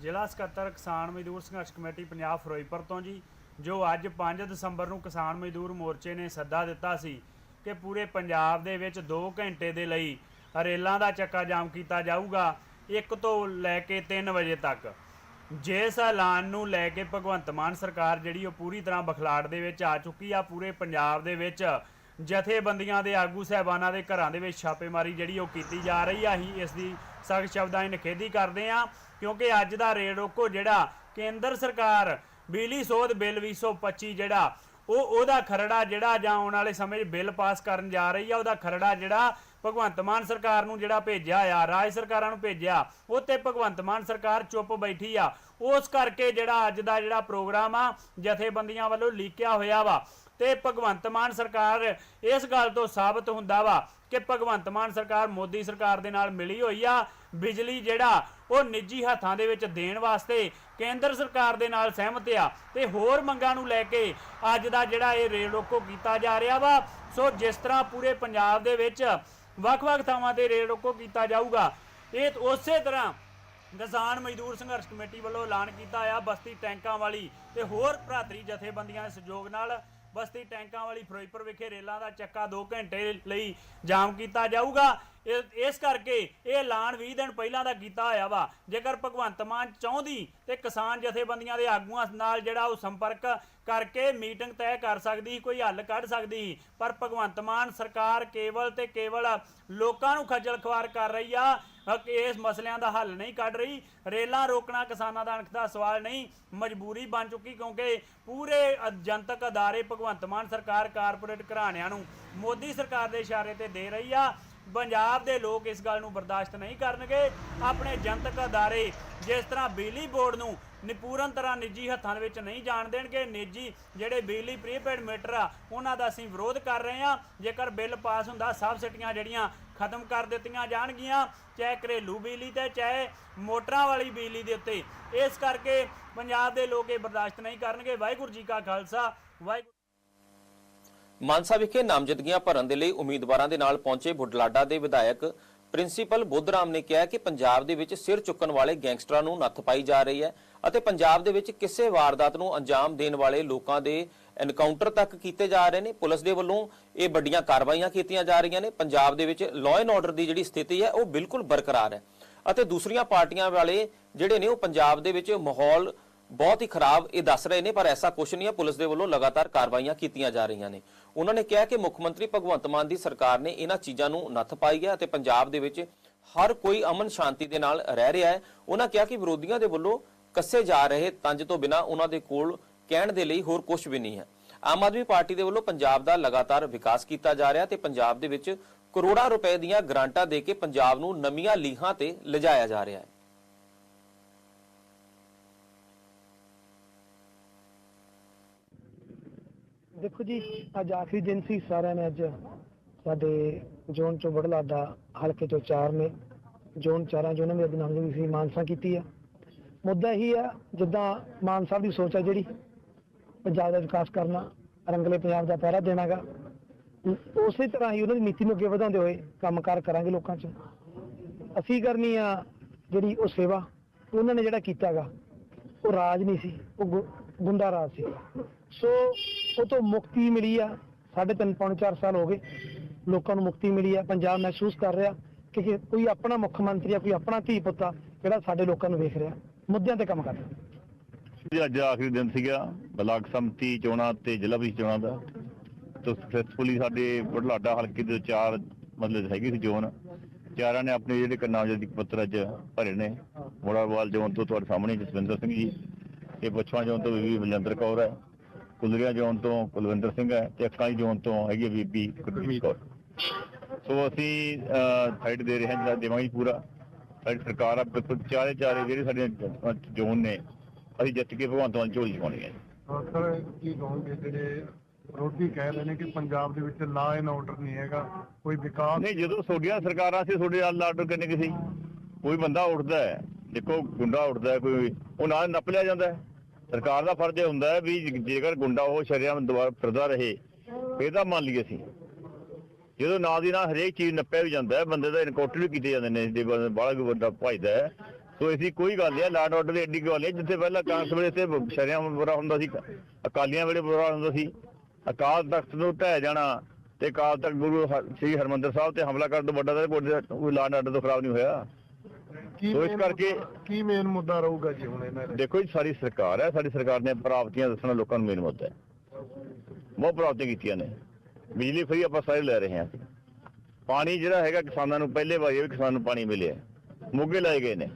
ਜ਼ਿਲ੍ਹਾ ਸਕੱਤਰ ਕਿਸਾਨ ਮਜ਼ਦੂਰ ਸੰਘਰਸ਼ ਕਮੇਟੀ ਪੰਜਾਬ ਫਿਰੋਜ਼ਪੁਰ ਤੋਂ ਜੀ, ਜੋ ਅੱਜ 5 ਦਸੰਬਰ ਨੂੰ ਕਿਸਾਨ ਮਜ਼ਦੂਰ ਮੋਰਚੇ ਨੇ ਸੱਦਾ ਦਿੱਤਾ ਸੀ ਕਿ ਪੂਰੇ ਪੰਜਾਬ ਦੇ ਵਿੱਚ 2 ਘੰਟੇ ਦੇ ਲਈ ਰੇਲਾਂ ਦਾ ਚੱਕਾ ਜਾਮ ਕੀਤਾ ਜਾਊਗਾ 1 ਤੋਂ ਲੈ ਕੇ 3 ਵਜੇ ਤੱਕ। ਜਿਸ ਐਲਾਨ ਨੂੰ ਲੈ ਕੇ ਭਗਵੰਤ ਮਾਨ ਸਰਕਾਰ ਜਿਹੜੀ ਉਹ ਪੂਰੀ ਤਰ੍ਹਾਂ ਬਖਲਾੜ ਦੇ ਵਿੱਚ ਆ ਚੁੱਕੀ ਆ, ਪੂਰੇ ਪੰਜਾਬ ਦੇ ਵਿੱਚ ਜਥੇਬੰਦੀਆਂ ਦੇ ਆਗੂ ਸਹਿਬਾਨਾਂ ਦੇ ਘਰਾਂ ਦੇ ਵਿੱਚ ਛਾਪੇਮਾਰੀ ਜਿਹੜੀ ਉਹ ਕੀਤੀ ਜਾ ਰਹੀ ਆ ਹੀ ਇਸ ਦੀ ਸਖਤ ਸ਼ਬਦਾਂ 'ਚ ਨਿਖੇਧੀ ਕਰਦੇ ਆ ਕਿਉਂਕਿ ਅੱਜ ਦਾ ਰੇਡ ਰੋਕੋ ਜਿਹੜਾ ਕੇਂਦਰ ਸਰਕਾਰ ਬਿਜਲੀ ਸੋਧ ਬਿੱਲ 2025 ਜਿਹੜਾ, ਉਹ ਉਹਦਾ ਖਰੜਾ ਜਿਹੜਾ ਜਾਂ ਆਉਣ ਵਾਲੇ ਸਮੇਂ 'ਚ ਬਿੱਲ ਪਾਸ ਕਰਨ ਜਾ ਰਹੀ ਆ, ਉਹਦਾ ਖਰੜਾ ਜਿਹੜਾ ਭਗਵੰਤ ਮਾਨ ਸਰਕਾਰ ਨੂੰ ਜਿਹੜਾ ਭੇਜਿਆ ਆ, ਰਾਜ ਸਰਕਾਰਾਂ ਨੂੰ ਭੇਜਿਆ, ਉਹ ਤੇ ਭਗਵੰਤ ਮਾਨ ਸਰਕਾਰ ਚੁੱਪ ਬੈਠੀ ਆ। ਉਸ ਕਰਕੇ ਜਿਹੜਾ ਅੱਜ ਦਾ ਜਿਹੜਾ ਪ੍ਰੋਗਰਾਮ ਆ, ਜਥੇਬੰਦੀਆਂ ਵੱਲੋਂ ਲੀਕਿਆ ਹੋਇਆ ਵਾ ਤੇ ਭਗਵੰਤ ਮਾਨ ਸਰਕਾਰ ਇਸ ਗੱਲ ਤੋਂ ਸਾਬਤ ਹੁੰਦਾ ਵਾ ਕਿ ਭਗਵੰਤ ਮਾਨ ਸਰਕਾਰ ਮੋਦੀ ਸਰਕਾਰ ਦੇ ਨਾਲ ਮਿਲੀ ਹੋਈ ਆ, ਬਿਜਲੀ ਜਿਹੜਾ ਉਹ ਨਿੱਜੀ ਹੱਥਾਂ ਦੇ ਵਿੱਚ ਦੇਣ ਵਾਸਤੇ ਕੇਂਦਰ ਸਰਕਾਰ ਦੇ ਨਾਲ ਸਹਿਮਤ ਆ ਤੇ ਹੋਰ ਮੰਗਾਂ ਨੂੰ ਲੈ ਕੇ ਅੱਜ ਦਾ ਜਿਹੜਾ ਇਹ ਰੇਲ ਰੋਕੋ ਕੀਤਾ ਜਾ ਰਿਹਾ ਵਾ। ਸੋ ਜਿਸ ਤਰ੍ਹਾਂ ਪੂਰੇ ਪੰਜਾਬ ਦੇ ਵਿੱਚ ਵੱਖ-ਵੱਖ ਥਾਵਾਂ ਤੇ ਰੇਲ ਰੋਕੋ ਕੀਤਾ ਜਾਊਗਾ, ਇਹ ਉਸੇ ਤਰ੍ਹਾਂ ਕਿਸਾਨ ਮਜ਼ਦੂਰ ਸੰਘਰਸ਼ ਕਮੇਟੀ ਵੱਲੋਂ ਐਲਾਨ ਕੀਤਾ ਆ ਬਸਤੀ ਟੈਂਕਾਂ ਵਾਲੀ ਤੇ ਹੋਰ ਭਰਾਤਰੀ ਜਥੇਬੰਦੀਆਂ ਦੇ ਸਹਿਯੋਗ ਨਾਲ। ਬਸਤੀ ਟੈਂਕਾਂ ਵਾਲੀ ਫਿਰੋਜ਼ਪੁਰ ਵਿਖੇ ਰੇਲਾਂ ਦਾ ਚੱਕਾ 2 ਘੰਟੇ ਲਈ ਜਾਮ ਕੀਤਾ ਜਾਊਗਾ ਇਹ- ਇਸ ਕਰਕੇ ਇਹ ਐਲਾਨ 20 ਦਿਨ ਪਹਿਲਾਂ ਦਾ ਕੀਤਾ ਹੋਇਆ ਵਾ ਜੇਕਰ ਭਗਵੰਤ ਮਾਨ ਚਾਹੁੰਦੀ ਤੇ ਕਿਸਾਨ ਜਥੇਬੰਦੀਆਂ ਦੇ ਆਗੂਆਂ ਨਾਲ ਜਿਹੜਾ ਉਹ ਸੰਪਰਕ ਕਰਕੇ ਮੀਟਿੰਗ ਤੈਅ ਕਰ ਸਕਦੀ, ਕੋਈ ਹੱਲ ਕੱਢ ਸਕਦੀ ਸੀ। ਪਰ ਭਗਵੰਤ ਮਾਨ ਸਰਕਾਰ ਕੇਵਲ ਤੇ ਕੇਵਲ ਲੋਕਾਂ ਨੂੰ ਖੱਜਲ ਖੁਆਰ ਕਰ ਰਹੀ ਆ ਇਸ ਮਸਲਿਆਂ ਦਾ ਹੱਲ ਨਹੀਂ ਕੱਢ ਰਹੀ। ਰੇਲਾਂ ਰੋਕਣਾ ਕਿਸਾਨਾਂ ਦਾ ਅਣਖ ਦਾ ਸਵਾਲ ਨਹੀਂ, ਮਜਬੂਰੀ ਬਣ ਚੁੱਕੀ ਕਿਉਂਕਿ ਪੂਰੇ ਜਨਤਕ ਅਦਾਰੇ ਭਗਵੰਤ ਮਾਨ ਸਰਕਾਰ ਕਾਰਪੋਰੇਟ ਘਰਾਣਿਆਂ ਨੂੰ ਮੋਦੀ ਸਰਕਾਰ ਦੇ ਇਸ਼ਾਰੇ ਤੇ ਦੇ ਰਹੀ ਆ। ਪੰਜਾਬ ਦੇ ਲੋਕ ਇਸ ਗੱਲ ਨੂੰ ਬਰਦਾਸ਼ਤ ਨਹੀਂ ਕਰਨਗੇ। ਆਪਣੇ ਜਨਤਕ ਅਦਾਰੇ ਜਿਸ ਤਰ੍ਹਾਂ ਬਿਜਲੀ ਬੋਰਡ ਨੂੰ ਨਿਪੂਰਨ ਤਰ੍ਹਾਂ ਨਿੱਜੀ ਹੱਥਾਂ ਦੇ ਵਿੱਚ ਨਹੀਂ ਜਾਣ ਦੇਣਗੇ, ਨਿੱਜੀ ਜਿਹੜੇ ਬਿਜਲੀ ਪ੍ਰੀਪੇਡ ਮੀਟਰ ਆ, ਉਹਨਾਂ ਦਾ ਅਸੀਂ ਵਿਰੋਧ ਕਰ ਰਹੇ ਹਾਂ। ਜੇਕਰ ਬਿੱਲ ਪਾਸ ਹੁੰਦਾ ਸਬਸਿਡੀਆਂ ਜਿਹੜੀਆਂ ਖਤਮ ਕਰ ਦਿੱਤੀਆਂ ਜਾਣਗੀਆਂ, ਚਾਹੇ ਘਰੇਲੂ ਬਿਜਲੀ ਤੇ, ਚਾਹੇ ਮੋਟਰਾਂ ਵਾਲੀ ਬਿਜਲੀ ਦੇ ਉੱਤੇ। ਇਸ ਕਰਕੇ ਪੰਜਾਬ ਦੇ ਲੋਕ ਇਹ ਬਰਦਾਸ਼ਤ ਨਹੀਂ ਕਰਨਗੇ। ਵਾਹਿਗੁਰੂ ਜੀ ਕਾ ਖਾਲਸਾ, ਵਾਹਿਗੁਰੂ ਮਾਨਸਾ ਵਿਖੇ ਨਾਮਜ਼ਦਗੀਆਂ ਭਰਨ ਦੇ ਲਈ ਉਮੀਦਵਾਰਾਂ ਦੇ ਨਾਲ ਪਹੁੰਚੇ ਬੁਢਲਾਡਾ ਦੇ ਵਿਧਾਇਕ ਪ੍ਰਿੰਸੀਪਲ ਬੁੱਧਰਾਮ ਨੇ ਕਿਹਾ ਕਿ ਪੰਜਾਬ ਦੇ ਵਿੱਚ ਸਿਰ ਚੁੱਕਣ ਵਾਲੇ ਗੈਂਗਸਟਰਾਂ ਨੂੰ ਨੱਥ ਪਾਈ ਜਾ ਰਹੀ ਹੈ ਅਤੇ ਪੰਜਾਬ ਦੇ ਵਿੱਚ ਕਿਸੇ ਵਾਰਦਾਤ ਨੂੰ ਅੰਜਾਮ ਦੇਣ ਵਾਲੇ ਲੋਕਾਂ ਦੇ ਐਨਕਾਊਂਟਰ ਤੱਕ ਕੀਤੇ ਜਾ ਰਹੇ ਨੇ। ਪੁਲਿਸ ਦੇ ਵੱਲੋਂ ਇਹ ਵੱਡੀਆਂ ਕਾਰਵਾਈਆਂ ਕੀਤੀਆਂ ਜਾ ਰਹੀਆਂ ਨੇ। ਪੰਜਾਬ ਦੇ ਵਿੱਚ ਲਾਅ ਐਂਡ ਆਰਡਰ ਦੀ ਜਿਹੜੀ ਸਥਿਤੀ ਹੈ, ਉਹ ਬਿਲਕੁਲ ਬਰਕਰਾਰ ਹੈ। ਅਤੇ ਦੂਸਰੀਆਂ ਪਾਰਟੀਆਂ ਵਾਲੇ ਜਿਹੜੇ ਨੇ, ਉਹ ਪੰਜਾਬ ਦੇ ਵਿੱਚ ਮਾਹੌਲ ਬਹੁਤ ਹੀ ਖਰਾਬ ਇਹ ਦੱਸ ਰਹੇ ਨੇ, ਪਰ ਐਸਾ ਕੁਝ ਨਹੀਂ ਹੈ। ਪੁਲਿਸ ਦੇ ਵੱਲੋਂ ਲਗਾਤਾਰ ਕਾਰਵਾਈਆਂ ਕੀਤੀਆਂ ਜਾ ਰਹੀਆਂ ਨੇ। ਉਹਨਾਂ ਨੇ ਕਿਹਾ ਕਿ ਮੁੱਖ ਮੰਤਰੀ ਭਗਵੰਤ ਮਾਨ ਦੀ ਸਰਕਾਰ ਨੇ ਇਹਨਾਂ ਚੀਜ਼ਾਂ ਨੂੰ ਨੱਥ ਪਾਈ ਹੈ ਅਤੇ ਪੰਜਾਬ ਦੇ ਵਿੱਚ ਹਰ ਕੋਈ ਅਮਨ ਸ਼ਾਂਤੀ ਦੇ ਨਾਲ ਰਹਿ ਰਿਹਾ ਹੈ। ਉਹਨਾਂ ਕਿਹਾ ਕਿ ਵਿਰੋਧੀਆਂ ਦੇ ਵੱਲੋਂ ਕੱਸੇ ਜਾ ਰਹੇ ਤੰਜ ਤੋਂ ਬਿਨਾ ਉਹਨਾਂ ਦੇ ਕੋਲ ਕਹਿਣ ਦੇ ਲਈ ਹੋਰ ਕੁਝ ਵੀ ਨਹੀਂ ਹੈ। ਆਮ ਆਦਮੀ ਪਾਰਟੀ ਦੇ ਵੱਲੋਂ ਪੰਜਾਬ ਦਾ ਲਗਾਤਾਰ ਵਿਕਾਸ ਕੀਤਾ ਜਾ ਰਿਹਾ ਤੇ ਪੰਜਾਬ ਦੇ ਵਿੱਚ ਕਰੋੜਾਂ ਰੁਪਏ ਦੀਆਂ ਗ੍ਰਾਂਟਾਂ ਦੇ ਕੇ ਪੰਜਾਬ ਨੂੰ ਨਵੀਆਂ ਲੀਹਾਂ ਤੇ ਲਿਜਾਇਆ ਜਾ ਰਿਹਾ ਹੈ। ਦੇਖੋ ਜੀ, ਅੱਜ ਆਖਰੀ ਦਿਨ ਸੀ ਸਾਰਿਆਂ ਨੇ ਅੱਜ। ਸਾਡੇ ਜ਼ੋਨ ਚੋਂ ਬੜਲਾਡਾ ਹਲਕੇ ਚੋਂ ਚਾਰ ਨੇ। ਜ਼ੋਨ ਚਾਰਾਂ ਚੋਂ ਉਹਨਾਂ ਨੇ ਨਾਮਜ਼ਦਗੀ ਸੀ ਮਾਨਸਾ ਕੀਤੀ ਆ। ਮੁੱਦਾ ਇਹੀ ਆ, ਜਿੱਦਾਂ ਮਾਨ ਸਾਹਿਬ ਦੀ ਸੋਚ ਆ ਜਿਹੜੀ, ਪੰਜਾਬ ਦਾ ਵਿਕਾਸ ਕਰਨਾ, ਰੰਗਲੇ ਪੰਜਾਬ ਦਾ ਪਹਿਰਾ ਦੇਣਾਗਾ। ਉਸੇ ਤਰ੍ਹਾਂ ਹੀ ਉਹਨਾਂ ਦੀ ਨੀਤੀ ਨੂੰ ਅੱਗੇ ਵਧਾਉਂਦੇ ਹੋਏ ਕੰਮਕਾਰ ਕਰਾਂਗੇ ਲੋਕਾਂ 'ਚ। ਅਸੀਂ ਕਰਨੀ ਆ ਜਿਹੜੀ ਉਹ ਸੇਵਾ, ਉਹਨਾਂ ਨੇ ਜਿਹੜਾ ਕੀਤਾਗਾ, ਉਹ ਰਾਜ ਨਹੀਂ ਸੀ, ਉਹ ਗੁ- ਗੁੰਡਾ ਰਾਜ ਸੀ। ਸੋ ਉਹ ਤੋਂ ਮੁਕਤੀ ਮਿਲੀ ਆ। ਸਾਢੇ ਤਿੰਨ ਪੌਣੇ ਚਾਰ ਸਾਲ ਹੋ ਗਏ। ਲੋਕਾਂ ਨੂੰ ਮੁਕਤੀ ਮਿਲੀ ਆ। ਪੰਜਾਬ ਮਹਿਸੂਸ ਕਰ ਰਿਹਾ ਕਿ ਕੋਈ ਆਪਣਾ ਮੁੱਖ ਮੰਤਰੀ ਆ, ਕੋਈ ਆਪਣਾ ਧੀ ਪੁੱਤ ਆ, ਜਿਹੜਾ ਸਾਡੇ ਲੋਕਾਂ ਨੂੰ ਵੇਖ ਰਿਹਾ। ਮੁੱਦਿਆਂ ਤੇ ਕੰਮ ਕਰ ਰਿਹਾ। ਅੱਜ ਆਖਰੀ ਦਿਨ ਸੀਗਾ। ਬਲਾਕ ਸੰਮਤੀ ਚੋਣਾਂ ਤੇ ਜ਼ਿਲ੍ਹਾ ਪ੍ਰੀਸ਼ਦ ਚੋਣਾਂ ਦਾ। ਤੋਂ ਸਕਸੈਸਫੁਲੀ ਸਾਡੇ ਬੜਲਾਡਾ ਹਲਕੇ ਦੇ ਚਾਰ ਮਤਲਬ ਹੈਗੀ ਸੀ ਜ਼ੋਨ ਚਾਰਾਂ ਨੇ ਆਪਣੇ ਜਿਹੜੇ ਨਾਮਜ਼ਦਗੀ ਪੱਤਰ ਅੱਜ ਭਰੇ ਨੇ। ਮੋੜਾਵਾਲ ਜ਼ੋਨ ਤੋਂ ਤੁਹਾਡੇ ਸਾਹਮਣੇ ਜਸਵਿੰਦਰ ਸਿੰਘ ਜੀ। ਇਹ ਪਛਵਾ ਜ਼ੋਨ ਤੋਂ ਬੀਬੀ ਬਲਜਿੰਦਰ ਕੌਰ ਹੈ ਕੁਲਰੀਆ ਜ਼ੋਨ ਤੋਂ ਕੁਲਵਿੰਦਰ ਸਿੰਘ ਹੈ ਤੇ ਅਕਾਈ ਜ਼ੋਨ ਤੋਂ ਹੈਗੀ ਹੈ ਬੀਬੀ ਗੁਰਮੀਤ ਕੌਰ। ਸੋ ਅਸੀਂ ਸਾਈਡ ਦੇ ਰਹੇ ਹਾਂ ਜਿਹੜਾ ਦੇਵਾਂਗੇ ਪੂਰਾ। ਸਾਡੀ ਸਰਕਾਰ ਆ ਬਿਲਕੁਲ ਚਾਰੇ ਚਾਰੇ ਜਿਹੜੇ ਸਾਡੇ ਜ਼ੋਨ ਨੇ ਅਸੀਂ ਜਿੱਤ ਕੇ ਭਗਵੰਤ ਮਾਨ ਝੋਲੀ ਪਾਉਣੀ ਹੈ। ਸਰ ਕੀ ਕਹੋਗੇ ਜਿਹੜੇ ਵਿਰੋਧੀ ਕਹਿ ਰਹੇ ਨੇ ਕਿ ਪੰਜਾਬ ਦੇ ਵਿੱਚ ਲਾ ਐਂਡ ਆਰਡਰ ਨਹੀਂ ਹੈਗਾ ਕੋਈ ਵਿਕਾਸ ਨਹੀਂ ਜਦੋਂ ਤੁਹਾਡੀਆਂ ਸਰਕਾਰਾਂ ਸੀ ਤੁਹਾਡੇ ਨਾਲ ਆਰਡਰ ਕਰਨੇ ਕਿਸੇ ਕੋਈ ਬੰਦਾ ਉੱਠਦਾ ਹੈ ਦੇਖੋ ਗੁੰਡਾ ਉੱਠਦਾ ਹੈ ਕੋਈ ਉਹ ਨਾਲ ਨੱਪ ਲਿਆ ਜਾਂਦਾ ਹੈ। ਸਰਕਾਰ ਦਾ ਫਰਜ਼ ਇਹ ਹੁੰਦਾ ਹੈ ਵੀ ਜੇਕਰ ਗੁੰਡਾ ਉਹ ਸ਼ਰਿਆਮ ਦੁਬਾਰਾ ਫਿਰਦਾ ਰਹੇ, ਫੇਰ ਤਾਂ ਮੰਨ ਲਈਏ ਅਸੀਂ। ਜਦੋਂ ਨਾਲ ਦੀ ਨਾਲ ਹਰੇਕ ਚੀਜ਼ ਨੱਪਿਆ ਵੀ ਜਾਂਦਾ ਹੈ, ਬੰਦੇ ਦਾ ਇਨਕਾਊਂਟਰ ਵੀ ਕੀਤੇ ਜਾਂਦੇ ਨੇ, ਜੇ ਬਾਹਲਾ ਕੋਈ ਭਜਦਾ ਹੈ, ਸੋ ਐਸੀ ਕੋਈ ਗੱਲ ਨਹੀਂ ਲਾਡ ਆਰਡਰ ਦੀ ਐਡੀ ਗੱਲ ਨਹੀਂ ਜਿੱਥੇ ਪਹਿਲਾਂ ਕਾਂਗਰਸ ਵੇਲੇ ਤੇ ਸ਼ਰਿਆਮ ਬੁਰਾ ਹੁੰਦਾ ਸੀ, ਅਕਾਲੀਆਂ ਵੇਲੇ ਬੁਰਾ ਹੁੰਦਾ ਸੀ, ਅਕਾਲ ਤਖਤ ਨੂੰ ਢਹਿ ਜਾਣਾ ਤੇ ਅਕਾਲ ਤਖਤ ਗੁਰੂ ਹ- ਸ੍ਰੀ ਹਰਮੰਦਰ ਸਾਹਿਬ ਤੇ ਹਮਲਾ ਕਰਨ ਤੋਂ ਵੱਡਾ ਤਾਂ ਕੋਈ ਕੋਈ ਲਾਡ ਆਰਡਰ ਤੋਂ ਖਰਾਬ ਨਹੀਂ ਹੋਇਆ। ਕੀ ਸੋ ਇਸ main ਕਰਕੇ- ਮੁੱਦਾ- ਕੀ ਮੇਨ ਮੁੱਦਾ ਰਹੂਗਾ ਜੀ ਹੁਣ ਇਹਨਾਂ ਦੇ? ਦੇਖੋ ਜੀ ਸਾਡੀ ਸਰਕਾਰ ਹੈ ਸਾਡੀ ਸਰਕਾਰ ਨੇ ਪ੍ਰਾਪਤੀਆਂ ਦੱਸਣਾ ਲੋਕਾਂ ਨੂੰ ਮੇਨ ਮੁੱਦਾ ਹੈ। ਬਹੁਤ ਪ੍ਰਾਪਤੀਆਂ ਕੀਤੀਆਂ ਨੇ। ਬਿਜਲੀ ਫਰੀ ਆਪਾਂ ਸਾਰੇ ਲੈ ਰਹੇ ਹਾਂ। ਪਾਣੀ ਜਿਹੜਾ ਹੈਗਾ ਕਿਸਾਨਾਂ ਨੂੰ ਪਹਿਲੇ ਵਾਰੀ ਇਹ ਵੀ ਕਿਸਾਨ ਨੂੰ ਪਾਣੀ ਮਿਲਿਆ। ਮੁੱਗੇ ਲਾਏ ਗਏ ਨੇ।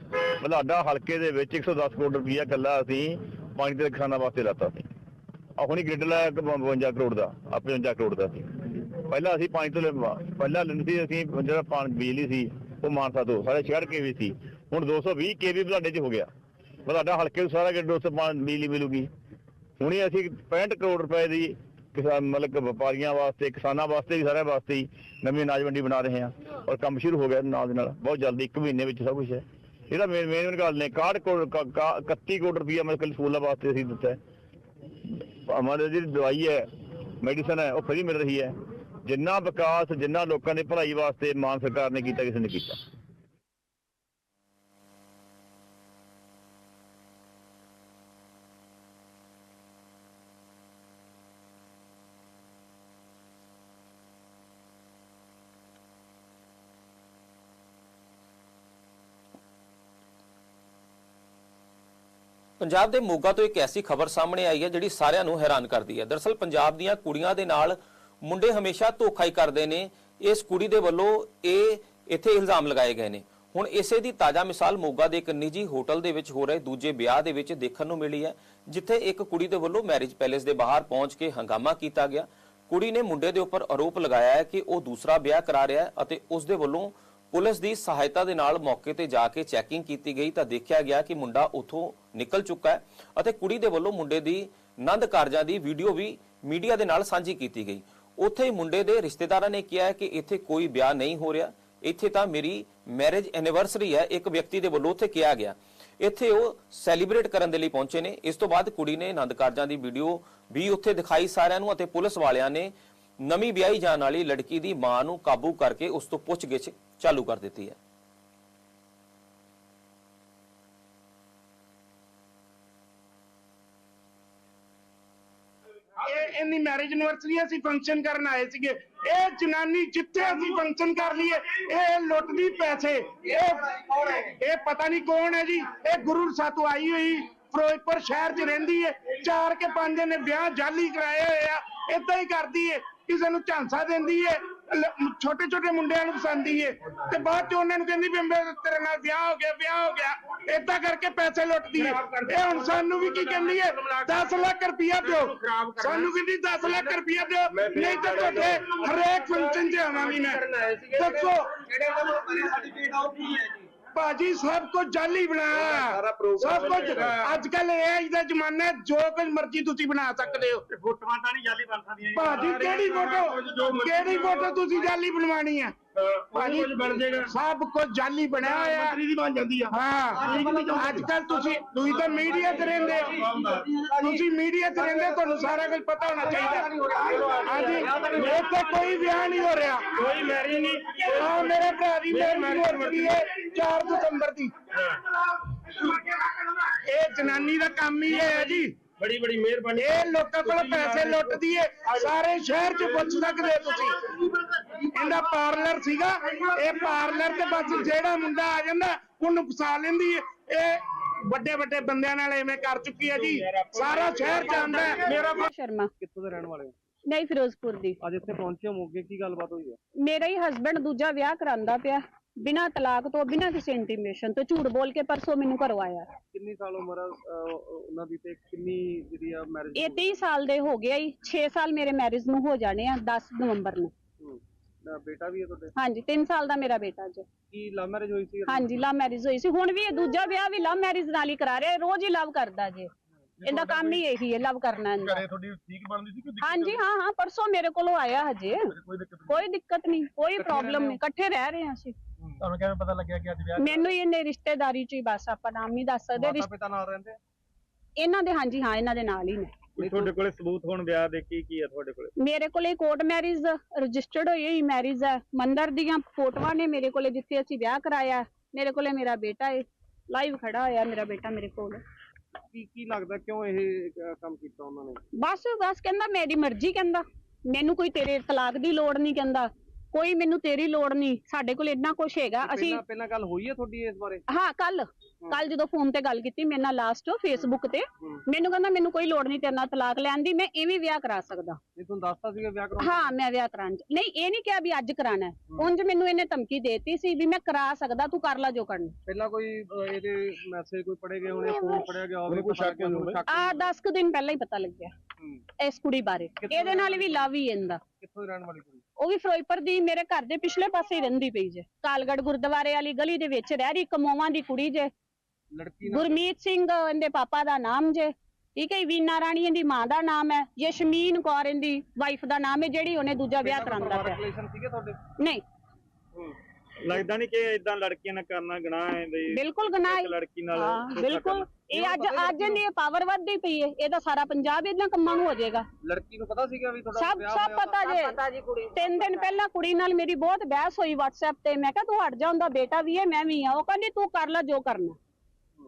ਬਲਾਡਾ ਹਲਕੇ ਦੇ ਵਿੱਚ 110 ਕਰੋੜ ਰੁਪਈਆ ਕੱਲਾ ਅਸੀਂ ਪਾਣੀ ਦੇ ਕਿਸਾਨਾਂ ਵਾਸਤੇ ਲਾਤਾ ਸੀ। ਆ ਹੁਣੀ ਗ੍ਰਿਡ ਲਾਇਆ ਇੱਕ 52 ਕਰੋੜ ਦਾ ਆ 55 ਕਰੋੜ ਦਾ ਸੀ। ਪਹਿਲਾਂ ਅਸੀਂ ਪਾਣੀ ਤੋਂ ਲੈ- ਪਹਿਲਾਂ ਲੈਂਦੇ ਸੀ ਅਸੀਂ ਜਿਹੜਾ ਪਾਣੀ ਬਿਜਲੀ ਸੀ ਉਹ ਮਾਨਸਾ ਤੋਂ ਸਾਰੇ ਸ਼ਹਿਰ ਕੇ ਵੀ ਸੀ। ਹੁਣ 220 ਕੇਵੀ ਤੁਹਾਡੇ 'ਚ ਹੋ ਗਿਆ। ਤੁਹਾਡਾ ਹਲਕੇ ਨੂੰ ਸਾਰਾ ਗ੍ਰਿਡ ਉਸ ਬਿਜਲੀ ਮਿਲੂਗੀ। ਹੁਣੀ ਅਸੀਂ 65 ਕਰੋੜ ਰੁਪਏ ਦੀ ਕਿਸਾਨ ਮਤਲਬ ਵਪਾਰੀਆਂ ਵਾਸਤੇ, ਕਿਸਾਨਾਂ ਵਾਸਤੇ ਵੀ ਸਾਰਿਆਂ ਵਾਸਤੇ ਹੀ ਨਵੀਂ ਅਨਾਜ ਮੰਡੀ ਬਣਾ ਰਹੇ ਹਾਂ। ਔਰ ਕੰਮ ਸ਼ੁਰੂ ਹੋ ਗਿਆ ਨਾਲ ਦੇ ਨਾਲ। ਬਹੁਤ ਜਲਦੀ ਇੱਕ ਮਹੀਨੇ ਵਿੱਚ ਸਭ ਕੁਝ ਹੈ। ਇਹਦਾ ਮੇਨ ਮੇਨ ਗੱਲ ਨੇ 61 ਕਰੋੜ ਕ- 31 ਕਰੋੜ ਰੁਪਈਆ ਮਤਲਬ ਸਕੂਲਾਂ ਵਾਸਤੇ ਅਸੀਂ ਦਿੱਤਾ ਹੈ। ਹਮਾਰੇ ਜਿਹੜੀ ਦਵਾਈ ਹੈ ਮੈਡੀਸਨ ਹੈ, ਉਹ ਫਰੀ ਮਿਲ ਰਹੀ ਹੈ। ਜਿੰਨਾ ਵਿਕਾਸ, ਜਿੰਨਾ ਲੋਕਾਂ ਦੀ ਭਲਾਈ ਵਾਸਤੇ ਮਾਨ ਸਰਕਾਰ ਨੇ ਕੀਤਾ, ਕਿਸੇ ਨੇ ਕੀਤਾ। ਪੰਜਾਬ ਦੇ ਮੋਗਾ ਤੋਂ ਇੱਕ ਐਸੀ ਖਬਰ ਸਾਹਮਣੇ ਆਈ ਹੈ ਜਿਹੜੀ ਸਾਰਿਆਂ ਨੂੰ ਹੈਰਾਨ ਕਰਦੀ ਹੈ। ਦਰਅਸਲ ਪੰਜਾਬ ਦੀਆਂ ਕੁੜੀਆਂ ਦੇ ਨਾਲ ਮੁੰਡੇ ਹਮੇਸ਼ਾ ਧੋਖਾ ਹੀ ਕਰਦੇ ਨੇ। ਇਸ ਕੁੜੀ ਦੇ ਵੱਲੋਂ ਇਹ ਇੱਥੇ ਇਲਜ਼ਾਮ ਲਗਾਏ ਗਏ ਨੇ। ਹੁਣ ਇਸੇ ਦੀ ਤਾਜ਼ਾ ਮਿਸਾਲ ਮੋਗਾ ਦੇ ਇੱਕ ਨਿੱਜੀ ਹੋਟਲ ਦੇ ਵਿੱਚ ਹੋ ਰਹੇ ਦੂਜੇ ਵਿਆਹ ਦੇ ਵਿੱਚ ਦੇਖਣ ਨੂੰ ਮਿਲੀ ਹੈ, ਜਿੱਥੇ ਇੱਕ ਕੁੜੀ ਦੇ ਵੱਲੋਂ ਮੈਰਿਜ ਪੈਲੇਸ ਦੇ ਬਾਹਰ ਪਹੁੰਚ ਕੇ ਹੰਗਾਮਾ ਕੀਤਾ ਗਿਆ। ਕੁੜੀ ਨੇ ਮੁੰਡੇ ਦੇ ਉੱਪਰ ਆਰੋਪ ਲਗਾਇਆ ਹੈ ਕਿ ਉਹ ਦੂਸਰਾ ਵਿਆਹ ਕਰਾ ਰਿਹਾ ਹੈ ਅਤੇ ਉਸ ਦੇ ਵੱਲੋਂ ਪੁਲਿਸ ਦੀ ਸਹਾਇਤਾ ਦੇ ਨਾਲ ਮੌਕੇ ਤੇ ਜਾ ਕੇ ਚੈਕਿੰਗ ਕੀਤੀ ਗਈ ਤਾਂ ਦੇਖਿਆ ਗਿਆ ਕਿ ਮੁੰਡਾ ਉਥੋਂ ਨਿਕਲ ਚੁੱਕਾ ਹੈ ਅਤੇ ਕੁੜੀ ਦੇ ਵੱਲੋਂ ਮੁੰਡੇ ਦੀ ਨੰਦ ਕਾਰਜਾਂ ਦੀ ਵੀਡੀਓ ਵੀ ਮੀਡੀਆ ਦੇ ਨਾਲ ਸਾਂਝੀ ਕੀਤੀ ਗਈ। ਉੱਥੇ ਹੀ ਮੁੰਡੇ ਦੇ ਰਿਸ਼ਤੇਦਾਰਾਂ ਨੇ ਕਿਹਾ ਕਿ ਇੱਥੇ ਕੋਈ ਵਿਆਹ ਨਹੀਂ ਹੋ ਰਿਹਾ। ਇੱਥੇ ਤਾਂ ਮੇਰੀ ਮੈਰਿਜ ਐਨੀਵਰਸਰੀ ਹੈ, ਇੱਕ ਵਿਅਕਤੀ ਦੇ ਵੱਲੋਂ ਉੱਥੇ ਕਿਹਾ ਗਿਆ। ਇੱਥੇ ਉਹ ਸੈਲੀਬ੍ਰੇਟ ਕਰਨ ਦੇ ਲਈ ਪਹੁੰਚੇ ਨੇ। ਇਸ ਤੋਂ ਬਾਅਦ ਕੁੜੀ ਨੇ ਆਨੰਦ ਕਾਰਜਾਂ ਦੀ ਵੀਡੀਓ ਵੀ ਉੱਥੇ ਦਿਖਾਈ ਸਾਰਿਆਂ ਨੂੰ ਅਤੇ ਪੁਲਿਸ ਵਾਲਿਆਂ ਨੇ ਨਵੀਂ ਵਿਆਹੀ ਜਾਣ ਵਾਲੀ ਲੜਕੀ ਦੀ ਮਾਂ ਨੂੰ ਕਾਬੂ ਕਰਕੇ ਉਸ ਤੋਂ ਪੁੱਛਗਿੱਛ ਚਾਲੂ ਕਰ ਦਿੱਤੀ ਹੈ। ਇੰਨੀ ਮੈਰਿਜ ਐਨਵਰਸਰੀ ਅਸੀਂ ਫੰਕਸ਼ਨ ਕਰਨ ਆਏ ਸੀਗੇ। ਇਹ ਜਨਾਨੀ ਜਿੱਥੇ ਅਸੀਂ ਫੰਕਸ਼ਨ ਕਰ ਲਈਏ, ਇਹ ਲੁੱਟਦੀ ਪੈਸੇ। ਇਹ ਇਹ ਪਤਾ ਨਹੀਂ ਕੌਣ ਹੈ ਜੀ। ਇਹ ਗੁਰੂ ਸਾਤੋਂ ਆਈ ਹੋਈ ਫਿਰੋਜ਼ਪੁਰ ਸ਼ਹਿਰ 'ਚ ਰਹਿੰਦੀ ਹੈ। ਚਾਰ ਕੇ ਪੰਜ ਨੇ ਵਿਆਹ ਜਾਲੀ ਕਰਾਏ ਹੋਏ ਆ। ਇਦਾਂ ਹੀ ਕਰਦੀ ਹੈ। ਕਿਸੇ ਨੂੰ ਝਾਂਸਾ ਦਿੰਦੀ ਹੈ ਛੋਟੇ ਛੋਟੇ ਮੁੰਡਿਆਂ ਨੂੰ ਪਸੰਦੀ ਹੈ ਤੇ ਬਾਅਦ ਚ ਉਹਨਾਂ ਨੂੰ ਕਹਿੰਦੀ ਵੀ ਮੇਰੇ ਤੇਰੇ ਨਾਲ ਵਿਆਹ ਹੋ ਗਿਆ ਵਿਆਹ ਹੋ ਗਿਆ। ਏਦਾਂ ਕਰਕੇ ਪੈਸੇ ਲੁੱਟਦੀ ਹੈ ਇਹ ਹੁਣ ਸਾਨੂੰ ਵੀ ਕੀ ਕਹਿੰਦੀ ਹੈ 10 ਲੱਖ ਰੁਪਇਆ ਦਿਓ। ਸਾਨੂੰ ਕਹਿੰਦੀ 10 ਲੱਖ ਰੁਪਇਆ ਦਿਓ। ਨਹੀਂ ਤਾਂ ਤੁਹਾਡੇ ਹਰੇਕ ਫੰਕਸ਼ਨ 'ਚ ਆਵਾਂਗੀ ਮੈਂ। ਦੱਸੋ। ਭਾਜੀ ਸਭ ਕੁਝ ਜਾਲੀ ਬਣਾਇਆ ਸਭ ਕੁਝ। ਅੱਜ ਕੱਲ ਇਹ ਦਾ ਜ਼ਮਾਨਾ ਹੈ, ਜੋ ਕੁਝ ਮਰਜ਼ੀ ਤੁਸੀਂ ਬਣਾ ਸਕਦੇ ਹੋ। ਫੋਟੋਆਂ ਤਾਂ ਨਹੀਂ ਜਾਲੀ ਬਣ ਸਕਦੀਆਂ ਜੀ। ਭਾਜੀ ਕਿਹੜੀ ਫੋਟੋ ਕਿਹੜੀ ਫੋਟੋ ਤੁਸੀਂ ਜਾਲੀ ਬਣਵਾਣੀ ਹੈ ਭਾਜੀ ਬਣ ਜਾਏਗਾ। ਸਭ ਕੁਝ ਜਾਲੀ ਬਣਿਆ ਹੋਇਆ। ਹੈ। ਮੰਤਰੀ ਦੀ ਬਣ ਜਾਂਦੀ ਆ। ਹਾਂ। ਅੱਜ ਕੱਲ ਤੁਸੀਂ ਤੁਸੀਂ ਤਾਂ ਮੀਡੀਆ ਤੇ ਰਹਿੰਦੇ ਹੋ। ਤੁਸੀਂ ਮੀਡੀਆ ਤੇ ਰਹਿੰਦੇ ਹੋ, ਤੁਹਾਨੂੰ ਸਾਰਾ ਕੁਝ ਪਤਾ ਹੋਣਾ ਚਾਹੀਦਾ। ਹਾਂਜੀ। ਇੱਥੇ ਕੋਈ ਵਿਆਹ ਨਹੀਂ ਹੋ ਰਿਹਾ। ਕੋਈ ਮੈਰਿਜ ਨਹੀਂ। ਹਾਂ ਮੇਰੇ ਭਰਾ ਦੀ ਮੈਰਿਜ ਹੋਈ ਹੈ 4 ਦਸੰਬਰ ਦੀ। ਇਹ ਜਨਾਨੀ ਦਾ ਕੰਮ ਹੀ ਇਹ ਹੈ ਜੀ। ਬੜੀ ਬੜੀ ਮਿਹਰਬਾਨੀ। ਇਹ ਲੋਕਾਂ ਕੋਲ ਪੈਸੇ ਲੁੱਟਦੀ ਏ। ਸਾਰੇ ਸ਼ਹਿਰ 'ਚ ਪੁੱਛ ਸਕਦੇ ਤੁਸੀਂ। ਇਹਦਾ ਪਾਰਲਰ ਸੀਗਾ। ਇਹ ਪਾਰਲਰ ਤੇ ਬਸ ਜਿਹੜਾ ਮੁੰਡਾ ਆ ਜਾਂਦਾ ਉਹਨੂੰ ਫਸਾ ਲੈਂਦੀ ਏ। ਇਹ ਵੱਡੇ ਵੱਡੇ ਬੰਦਿਆਂ ਨਾਲ ਐਵੇਂ ਕਰ ਚੁੱਕੀ ਹੈ ਜੀ। ਸਾਰਾ ਸ਼ਹਿਰ ਜਾਣਦਾ ਹੈ ਮੇਰਾ ਸ਼ਰਮਾ। ਕਿੱਥੋਂ ਦੇ ਰਹਿਣ ਵਾਲੇ ਹੋ? ਨਹੀਂ ਫਿਰੋਜ਼ਪੁਰ ਦੀ। ਅੱਜ ਇੱਥੇ ਪਹੁੰਚੇ ਹੋ ਮੋਗੇ ਕੀ ਗੱਲਬਾਤ ਹੋਈ ਹੈ? ਮੇਰਾ ਹੀ ਹਸਬੰਡ ਦੂਜਾ ਵਿਆਹ ਕਰਾਂਦਾ ਪਿਆ। ਬਿਨਾਂ ਤਲਾਕ ਤੋਂ ਬਿਨਾਂ ਕਿਸੇ ਇੰਟੀਮੇਸ਼ਨ ਤੋਂ ਝੂਠ ਬੋਲ ਕੇ ਪਰਸੋਂ ਮੈਨੂੰ ਕਰਵਾਇਆ ਕਿੰਨੀ ਸਾਲ ਉਮਰ ਆ ਅਹ, ਉਹਨਾਂ ਦੀ ਤੇ ਕਿੰਨੀ ਜਿਹੜੀ ਆ ਮੈਰਿਜ ਇਹ 30 ਸਾਲ ਦੇ ਹੋ ਗਿਆ ਹੀ 6 ਸਾਲ ਮੇਰੇ ਮੈਰਿਜ ਨੂੰ ਹੋ ਜਾਣੇ ਆ 10 ਨਵੰਬਰ ਨੂੰ। ਬੇਟਾ ਵੀ ਹੈ ਤੁਹਾਡੇ? ਹਾਂਜੀ 3 ਸਾਲ ਦਾ ਮੇਰਾ ਬੇਟਾ ਜੀ। ਕੀ ਲਵ ਮੈਰਿਜ ਹੋਈ ਸੀ? ਹਾਂਜੀ ਲਵ ਮੈਰਿਜ ਹੋਈ ਸੀ। ਹੁਣ ਵੀ ਇਹ ਦੂਜਾ ਵਿਆਹ ਵੀ ਲਵ ਮੈਰਿਜ ਨਾਲ ਹੀ ਕਰਾ ਰਿਹਾ ਇਹ ਰੋਜ਼ ਹੀ ਲਵ ਕਰਦਾ ਜੀ। ਇਹਦਾ ਕੰਮ ਹੀ ਇਹੀ ਹੈ ਲਵ ਕਰਨਾ ਇਹਦਾ। ਤੁਹਾਡੀ ਠੀਕ ਬਣਦੀ ਸੀ ਕਿ ਹਾਂਜੀ ਹਾਂ ਹਾਂ ਪਰਸੋਂ ਮੇਰੇ ਕੋਲੋਂ ਆਇਆ ਹਜੇ। ਕੋਈ ਦਿੱਕਤ ਕੋਈ ਦਿੱਕਤ ਨਹੀਂ ਕੋਈ ਪ੍ਰੋਬਲਮ ਨਹੀਂ। ਇਕੱਠੇ ਰਹਿ ਰਹੇ ਹਾਂ ਅਸੀਂ। ਤੁਹਾਨੂੰ ਕਿਵੇਂ ਪਤਾ ਲੱਗਿਆ ਕਿ ਅੱਜ ਵਿਆਹ ਮੈਨੂੰ ਹੀ ਇਹਨੇ ਰਿਸ਼ਤੇਦਾਰੀ ਚ ਹੀ ਬਸ ਆਪਾਂ ਨਾਮ ਨਹੀਂ ਦੱਸ ਸਕਦੇ ਰਿਸ਼- ਪਿਤਾ ਨਾਲ ਰਹਿੰਦੇ ਇਹਨਾਂ ਦੇ ਹਾਂਜੀ ਹਾਂ ਇਹਨਾਂ ਦੇ ਨਾਲ ਹੀ ਨੇ। ਤੁਹਾਡੇ ਕੋਲੇ ਸਬੂਤ ਹੁਣ ਵਿਆਹ ਦੇ ਕੀ ਕੀ ਹੈ ਤੁਹਾਡੇ ਕੋਲੇ? ਮੇਰੇ ਕੋਲੇ ਕੋਰਟ ਮੈਰਿਜ ਰਜਿਸਟਰਡ ਹੋਈ ਹੋਈ ਮੈਰਿਜ ਹੈ। ਮੰਦਰ ਦੀਆਂ ਫੋਟੋਆਂ ਨੇ ਮੇਰੇ ਕੋਲੇ ਜਿੱਥੇ ਅਸੀਂ ਵਿਆਹ ਕਰਾਇਆ। ਮੇਰੇ ਕੋਲੇ ਮੇਰਾ ਬੇਟਾ ਹੈ ਲਾਈਵ ਖੜਾ ਹੋਇਆ ਮੇਰਾ ਬੇਟਾ ਮੇਰੇ ਕੋਲ। ਕੀ ਕੀ ਲੱਗਦਾ ਕਿਉਂ ਇਹ ਅਹ, ਕੰਮ ਕੀਤਾ ਉਹਨਾਂ ਨੇ? ਬਸ ਬਸ ਕਹਿੰਦਾ ਮੇਰੀ ਮਰਜ਼ੀ ਕਹਿੰਦਾ। ਮੈਨੂੰ ਕੋਈ ਤੇਰੇ ਤਲਾਕ ਦੀ ਲੋੜ ਨਹੀਂ ਕਹਿੰਦਾ। ਕੋਈ ਮੈਨੂੰ ਤੇਰੀ ਲੋੜ ਨਹੀਂ ਸਾਡੇ ਕੋਲ ਇੰਨਾ ਕੁਝ ਹੈਗਾ ਅਸੀਂ ਪਹਿਲਾਂ ਪਹਿਲਾਂ ਗੱਲ ਹੋਈ ਹੈ ਤੁਹਾਡੀ ਇਸ ਬਾਰੇ? ਹਾਂ ਕੱਲ ਕੱਲ ਜਦੋਂ ਫੋਨ ਤੇ ਗੱਲ ਕੀਤੀ ਮੇਰੇ ਨਾਲ ਲਾਸਟ ਫੇਸਬੁੱਕ ਤੇ ਮੈਨੂੰ ਕਹਿੰਦਾ ਮੈਨੂੰ ਕੋਈ ਲੋੜ ਨਹੀਂ ਤੇਰੇ ਨਾਲ ਤਲਾਕ ਲੈਣ ਦੀ ਮੈਂ ਇਵੇਂ ਵਿਆਹ ਕਰਾ ਸਕਦਾ। ਨਹੀਂ ਤੁਹਾਨੂੰ ਦੱਸਤਾ ਸੀਗਾ ਵਿਆਹ ਕਰਾਉਣ ਹਾਂ ਮੈਂ ਵਿਆਹ ਕਰਾਉਣ ਚ- ਨਹੀਂ ਇਹ ਨਹੀਂ ਕਿਹਾ ਵੀ ਅੱਜ ਕਰਾਣਾ ਉਂਝ ਮੈਨੂੰ ਇਹਨੇ ਧਮਕੀ ਦੇਤੀ ਸੀ ਵੀ ਮੈਂ ਕਰਾ ਸਕਦਾ ਤੂੰ ਕਰ ਲੈ ਜੋ ਕਰਨਾ। ਪਹਿਲਾਂ ਕੋਈ ਇਹਦੇ ਮੈਸੇਜ ਕੋਈ ਪੜੇ ਗਏ ਹੋਣੇ ਫੋਨ ਪੜਿਆ ਗਿਆ ਹੋਵੇ ਕੋਈ ਸ਼ੱਕ ਹੋਵੇ। ਆ 10 ਕੁ ਦਿਨ ਪਹਿਲਾਂ ਹੀ ਪਤਾ ਲੱਗਿਆ। ਇਸ ਕੁੜੀ ਬਾਰੇ। ਇਹਦੇ ਨਾਲ ਵੀ ਲਵ ਹੀ ਇਹਦਾ। ਕਿੱਥੋਂ ਰਹਿਣ ਵਾਲੀ ਕੁੜੀ? ਉਹ ਵੀ ਫਿਰੋਜ਼ਪੁਰ ਦੀ ਮੇਰੇ ਘਰ ਦੇ ਪਿਛਲੇ ਪਾਸੇ ਹੀ ਰਹਿੰਦੀ ਪਈ ਜੇ। ਕਾਲਗੜ ਗੁਰਦੁਆਰੇ ਵਾਲੀ ਗਲੀ ਦੇ ਵਿੱਚ ਰਹਿ ਰਹੀ ਕਮੋਵਾਂ ਦੀ ਕੁੜੀ ਜੇ। ਲੜਕੀ ਨਾਲ ਗੁਰਮੀਤ ਸਿੰਘ ਇਹਦੇ ਪਾਪਾ ਦਾ ਨਾਮ ਜੇ। ਠੀਕ ਹੈ ਵੀਨਾ ਰਾਣੀ ਇਹਦੀ ਮਾਂ ਦਾ ਨਾਮ ਹੈ ਯਸ਼ਮੀਨ ਕੌਰ ਇਹਦੀ ਵਾਈਫ ਦਾ ਨਾਮ ਹੈ ਜਿਹੜੀ ਉਹਨੇ ਦੂਜਾ ਵਿਆਹ ਕਰਾਂਦਾ ਪਿਆ। ਰਿਲੇਸ਼ਨ ਸੀਗੇ ਤੁਹਾਡੇ? ਨਹੀਂ। ਲੱਗਦਾ ਨਹੀਂ ਕਿ ਇਦਾਂ ਲੜਕੀਆਂ ਨਾਲ ਕਰਨਾ ਗੁਨਾਹ ਹੈ ਬਈ ਬਿਲਕੁਲ ਗਨਾਹ ਹੈ। ਲੜਕੀ ਨਾਲ ਬਿਲਕੁਲ। ਇਹ ਅੱਜ ਅੱਜ ਇਹਦੀ ਪਾਵਰ ਵੱਧਦੀ ਪਈ ਹੈ ਇਹਦਾ ਸਾਰਾ ਪੰਜਾਬ ਇਹਨਾਂ ਕੰਮਾਂ ਨੂੰ ਹੋ ਜਾਏਗਾ। ਲੜਕੀ ਨੂੰ ਪਤਾ ਸੀਗਾ ਵੀ ਤੁਹਾਡਾ ਸਭ ਵਿਆਹ ਸਭ ਪਤਾ ਜੇ। ਤਿੰਨ ਦਿਨ ਪਹਿਲਾਂ ਕੁੜੀ ਨਾਲ ਮੇਰੀ ਬਹੁਤ ਬਹਿਸ ਹੋਈ WhatsApp ਤੇ ਮੈਂ ਕਿਹਾ ਤੂੰ ਹਟ ਜਾ ਉਹਦਾ ਬੇਟਾ ਵੀ ਹੈ ਮੈਂ ਵੀ ਆ ਉਹ ਕਹਿੰਦੀ ਤੂੰ ਕਰ ਲੈ ਜੋ ਕਰਨਾ।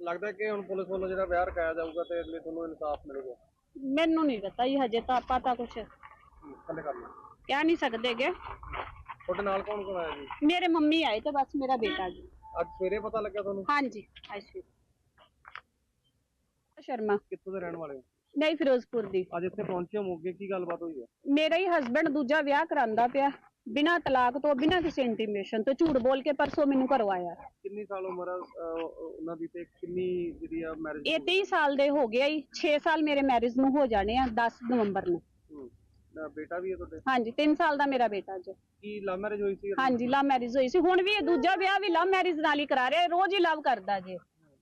ਲੱਗਦਾ ਕਿ ਹੁਣ ਪੁਲਿਸ ਵੱਲੋਂ ਜਿਹੜਾ ਵਿਆਹ ਰਖਾਇਆ ਜਾਊਗਾ ਤੇ ਅਗਲੇ ਤੁਹਾਨੂੰ ਇਨਸਾਫ ਮਿਲੇਗਾ? ਮੈਨੂੰ ਨਹੀਂ ਪਤਾ ਜੀ ਹਜੇ ਤਾਂ ਆਪਾਂ ਤਾਂ ਕੁਝ ਥੱਲੇ ਕਰ ਲਓ। ਕਹਿ ਨਹੀਂ ਸਕਦੇਗੇ ਤੁਹਾਡੇ ਨਾਲ ਕੌਣ ਕੌਣ ਆਇਆ ਜੀ? ਮੇਰੇ ਮੰਮੀ ਆਏ ਤੇ ਬਸ ਮੇਰਾ ਬੇਟਾ ਜੀ। ਅੱਜ ਸਵੇਰੇ ਪਤਾ ਲੱਗਾ ਤੁਹਾਨੂੰ? ਹਾਂਜੀ ਆਸ਼ੀ ਸ਼ਰਮਾ। ਕਿੱਥੋਂ ਦੇ ਰਹਿਣ ਵਾਲੇ ਹੋ? ਨਹੀਂ ਫਿਰੋਜ਼ਪੁਰ ਦੀ। ਅੱਜ ਇੱਥੇ ਪਹੁੰਚੇ ਹੋ ਮੋਗੇ ਕੀ ਗੱਲਬਾਤ ਹੋਈ ਹੈ? ਮੇਰਾ ਹੀ ਹਸਬੰਡ ਦੂਜਾ ਵਿਆਹ ਕਰਾਂਦਾ ਪਿਆ। ਬਿਨਾਂ ਤਲਾਕ ਤੋਂ ਬਿਨਾਂ ਕਿਸੇ ਇੰਟੀਮੇਸ਼ਨ ਤੋਂ ਝੂਠ ਬੋਲ ਕੇ ਪਰਸੋਂ ਮੈਨੂੰ ਕਰਵਾਇਆ ਕਿੰਨੀ ਸਾਲ ਉਮਰ ਆ ਅਹ, ਉਹਨਾਂ ਦੀ ਤੇ ਕਿੰਨੀ ਜਿਹੜੀ ਆ ਮੈਰਿਜ ਇਹ 30 ਸਾਲ ਦੇ ਹੋ ਗਿਆ ਹੀ 6 ਸਾਲ ਮੇਰੇ ਮੈਰਿਜ ਨੂੰ ਹੋ ਜਾਣੇ ਆ 10 ਨਵੰਬਰ ਨੂੰ। ਬੇਟਾ ਵੀ ਹੈ ਤੁਹਾਡੇ? ਹਾਂਜੀ 3 ਸਾਲ ਦਾ ਮੇਰਾ ਬੇਟਾ ਜੀ। ਕੀ ਲਵ ਮੈਰਿਜ ਹੋਈ ਸੀ? ਹਾਂਜੀ ਲਵ ਮੈਰਿਜ ਹੋਈ ਸੀ। ਹੁਣ ਵੀ ਇਹ ਦੂਜਾ ਵਿਆਹ ਵੀ ਲਵ ਮੈਰਿਜ ਨਾਲ ਹੀ ਕਰਾ ਰਿਹਾ ਇਹ ਰੋਜ਼ ਹੀ ਲਵ ਕਰਦਾ ਜੀ।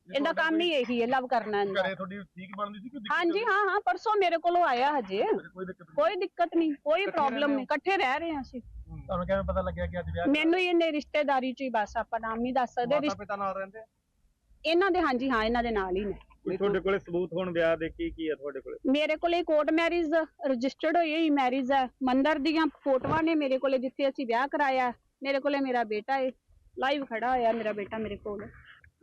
ਇਹਦਾ ਕੰਮ ਹੀ ਇਹੀ ਹੈ ਲਵ ਕਰਨਾ ਇਹਦਾ ਘਰੇ ਤੁਹਾਡੀ ਠੀਕ ਬਣਦੀ ਸੀ ਕਿ ਹਾਂਜੀ ਹਾਂ ਹਾਂ ਪਰਸੋਂ ਮੇਰੇ ਕੋਲੋਂ ਆਇਆ ਹਜੇ। ਕੋਈ ਦਿੱਕਤ ਕੋਈ ਦਿੱਕਤ ਨਹੀਂ ਕੋਈ ਪ੍ਰੋਬਲਮ ਨਹੀਂ ਇਕੱਠੇ ਰਹਿ ਰਹੇ ਹਾਂ ਅਸੀਂ। ਤੁਹਾਨੂੰ ਕਿਵੇਂ ਪਤਾ ਲੱਗਿਆ ਕਿ ਅੱਜ ਵਿਆਹ ਮੈਨੂੰ ਹੀ ਇਹਨੇ ਰਿਸ਼ਤੇਦਾਰੀ ਚ ਹੀ ਬਸ ਆਪਾਂ ਨਾਮ ਨਹੀਂ ਦੱਸ ਸਕਦੇ ਮਾਤਾ ਰਿਸ਼- ਪਿਤਾ ਨਾਲ ਰਹਿੰਦੇ ਇਹਨਾਂ ਦੇ ਹਾਂਜੀ ਹਾਂ ਇਹਨਾਂ ਦੇ ਨਾਲ ਹੀ ਨੇ। ਨਹੀਂ ਤੁਹਾਡੇ ਕੋਲੇ ਸਬੂਤ ਹੁਣ ਵਿਆਹ ਦੇ ਕੀ ਕੀ ਹੈ ਤੁਹਾਡੇ ਕੋਲੇ? ਮੇਰੇ ਕੋਲੇ ਕੋਰਟ ਮੈਰਿਜ ਰਜਿਸਟਰਡ ਹੋਈ ਹੋਈ ਮੈਰਿਜ ਹੈ ਮੰਦਰ ਦੀਆਂ ਫੋਟੋਆਂ ਨੇ ਮੇਰੇ ਕੋਲੇ ਜਿੱਥੇ ਅਸੀਂ ਵਿਆਹ ਕਰਾਇਆ। ਮੇਰੇ ਕੋਲੇ ਮੇਰਾ ਬੇਟਾ ਹੈ ਲਾਈਵ ਖੜਾ ਹੋਇਆ ਮੇਰਾ ਬੇਟਾ ਮੇਰੇ ਕੋਲ।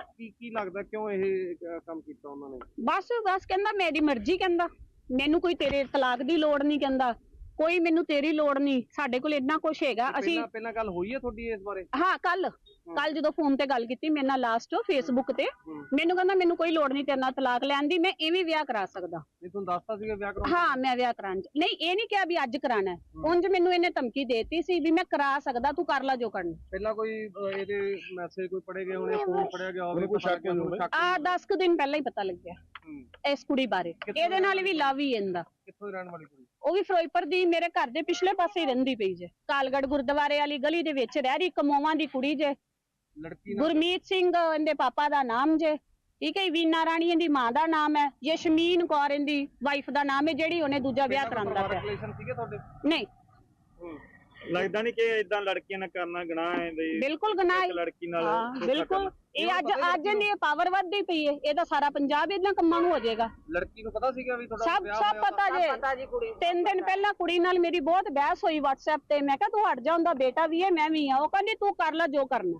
ਕੀ ਕੀ ਲੱਗਦਾ ਕਿਉਂ ਇਹ ਅਹ, ਕੰਮ ਕੀਤਾ ਉਹਨਾਂ ਨੇ? ਬਸ ਬਸ ਕਹਿੰਦਾ ਮੇਰੀ ਮਰਜ਼ੀ ਕਹਿੰਦਾ। ਮੈਨੂੰ ਕੋਈ ਤੇਰੇ ਤਲਾਕ ਦੀ ਲੋੜ ਨਹੀਂ ਕਹਿੰਦਾ। ਕੋਈ ਮੈਨੂੰ ਤੇਰੀ ਲੋੜ ਨਹੀਂ। ਸਾਡੇ ਕੋਲ ਇੰਨਾ ਕੁਝ ਹੈਗਾ ਅਸੀਂ ਪਹਿਲਾਂ ਪਹਿਲਾਂ ਗੱਲ ਹੋਈ ਹੈ ਤੁਹਾਡੀ ਇਸ ਬਾਰੇ? ਹਾਂ ਕੱਲ ਕੱਲ ਜਦੋਂ ਫੋਨ ਤੇ ਗੱਲ ਕੀਤੀ ਮੇਰੇ ਨਾਲ ਲਾਸਟ ਫੇਸਬੁੱਕ ਤੇ ਮੈਨੂੰ ਕਹਿੰਦਾ ਮੈਨੂੰ ਕੋਈ ਲੋੜ ਨਹੀਂ ਤੇਰੇ ਨਾਲ ਤਲਾਕ ਲੈਣ ਦੀ ਮੈਂ ਇਵੇਂ ਵਿਆਹ ਕਰਾ ਸਕਦਾ। ਨਹੀਂ ਤੁਹਾਨੂੰ ਦੱਸਤਾ ਸੀਗਾ ਵਿਆਹ ਕਰਾਉਣ ਹਾਂ ਮੈਂ ਵਿਆਹ ਕਰਾਉਣ ਚ- ਨਹੀਂ ਇਹ ਨਹੀਂ ਕਿਹਾ ਵੀ ਅੱਜ ਕਰਾਣਾ ਉਂਝ ਮੈਨੂੰ ਇਹਨੇ ਧਮਕੀ ਦੇਤੀ ਸੀ ਵੀ ਮੈਂ ਕਰਾ ਸਕਦਾ ਤੂੰ ਕਰ ਲੈ ਜੋ ਕਰਨਾ। ਪਹਿਲਾਂ ਕੋਈ ਅਹ, ਇਹਦੇ ਮੈਸੇਜ ਕੋਈ ਪੜੇ ਗਏ ਹੋਣੇ ਫੋਨ ਪੜਿਆ ਗਿਆ ਹੋਵੇ ਕੋਈ ਸ਼ੱਕ ਹੋਵੇ? ਆ 10 ਕੁ ਦਿਨ ਪਹਿਲਾਂ ਹੀ ਪਤਾ ਲੱਗਿਆ ਇਸ ਕੁੜੀ ਬਾਰੇ। ਇਹਦੇ ਨਾਲ ਵੀ ਲਵ ਹੀ ਇਹਦਾ। ਕਿੱਥੋਂ ਦੀ ਰਹਿਣ ਵਾਲੀ ਕੁੜੀ? ਉਹ ਵੀ ਫਿਰੋਜ਼ਪੁਰ ਦੀ ਮੇਰੇ ਘਰ ਦੇ ਪਿਛਲੇ ਪਾਸੇ ਹੀ ਰਹਿੰਦੀ ਪਈ ਜੇ। ਕਾਲਗੜ ਗੁਰਦੁਆਰੇ ਵਾਲੀ ਗਲੀ ਦੇ ਵਿੱਚ ਰਹਿ ਰਹੀ ਕਮੋਵਾਂ ਦੀ ਕੁੜੀ ਜੇ। ਲੜਕੀ ਨਾਲ ਗੁਰਮੀਤ ਸਿੰਘ ਇਹਦੇ ਪਾਪਾ ਦਾ ਨਾਮ ਜੇ। ਠੀਕ ਹੈ ਜੀ, ਵੀਨਾ ਰਾਣੀ ਇਹਦੀ ਮਾਂ ਦਾ ਨਾਮ ਹੈ। ਯਸ਼ਮੀਨ ਕੌਰ ਇਹਦੀ ਵਾਈਫ ਦਾ ਨਾਮ ਹੈ ਜਿਹੜੀ ਉਹਨੇ ਦੂਜਾ ਵਿਆਹ ਕਰਾਂਦਾ ਪਿਆ। ਰਿਲੇਸ਼ਨ ਸੀਗੇ ਤੁਹਾਡੇ? ਨਹੀਂ। ਲੱਗਦਾ ਨਹੀਂ ਕਿ ਇਦਾਂ ਲੜਕੀਆਂ ਨਾਲ ਕਰਨਾ ਗੁਨਾਹ ਹੈ ਬਈ ਬਿਲਕੁਲ ਗਨਾਹ ਇੱਕ ਲੜਕੀ ਨਾਲ ਹਾਂ ਧੋਖਾ ਬਿਲਕੁਲ। ਕਰਨਾ। ਇਹ ਅੱਜ ਅੱਜ ਇਹਦੀ ਪਾਵਰ ਵੱਧਦੀ ਪਈ ਹੈ। ਇਹਦਾ ਸਾਰਾ ਪੰਜਾਬ ਇਹਨਾਂ ਕੰਮਾਂ ਨੂੰ ਹੋ ਜਾਏਗਾ। ਲੜਕੀ ਨੂੰ ਪਤਾ ਸੀਗਾ ਵੀ ਤੁਹਾਡਾ ਸਭ ਵਿਆਹ ਸਭ ਹੋਇਆ ਪਤਾ ਜੇ। ਤਿੰਨ ਦਿਨ ਪਹਿਲਾਂ ਕੁੜੀ ਨਾਲ ਮੇਰੀ ਬਹੁਤ ਬਹਿਸ ਹੋਈ WhatsApp ਤੇ। ਮੈਂ ਕਿਹਾ ਤੂੰ ਹਟ ਜਾ ਉਹਦਾ ਬੇਟਾ ਵੀ ਹੈ ਮੈਂ ਵੀ ਆ ਉਹ ਕਹਿੰਦੀ ਤੂੰ ਕਰ ਲੈ ਜੋ ਕਰਨਾ।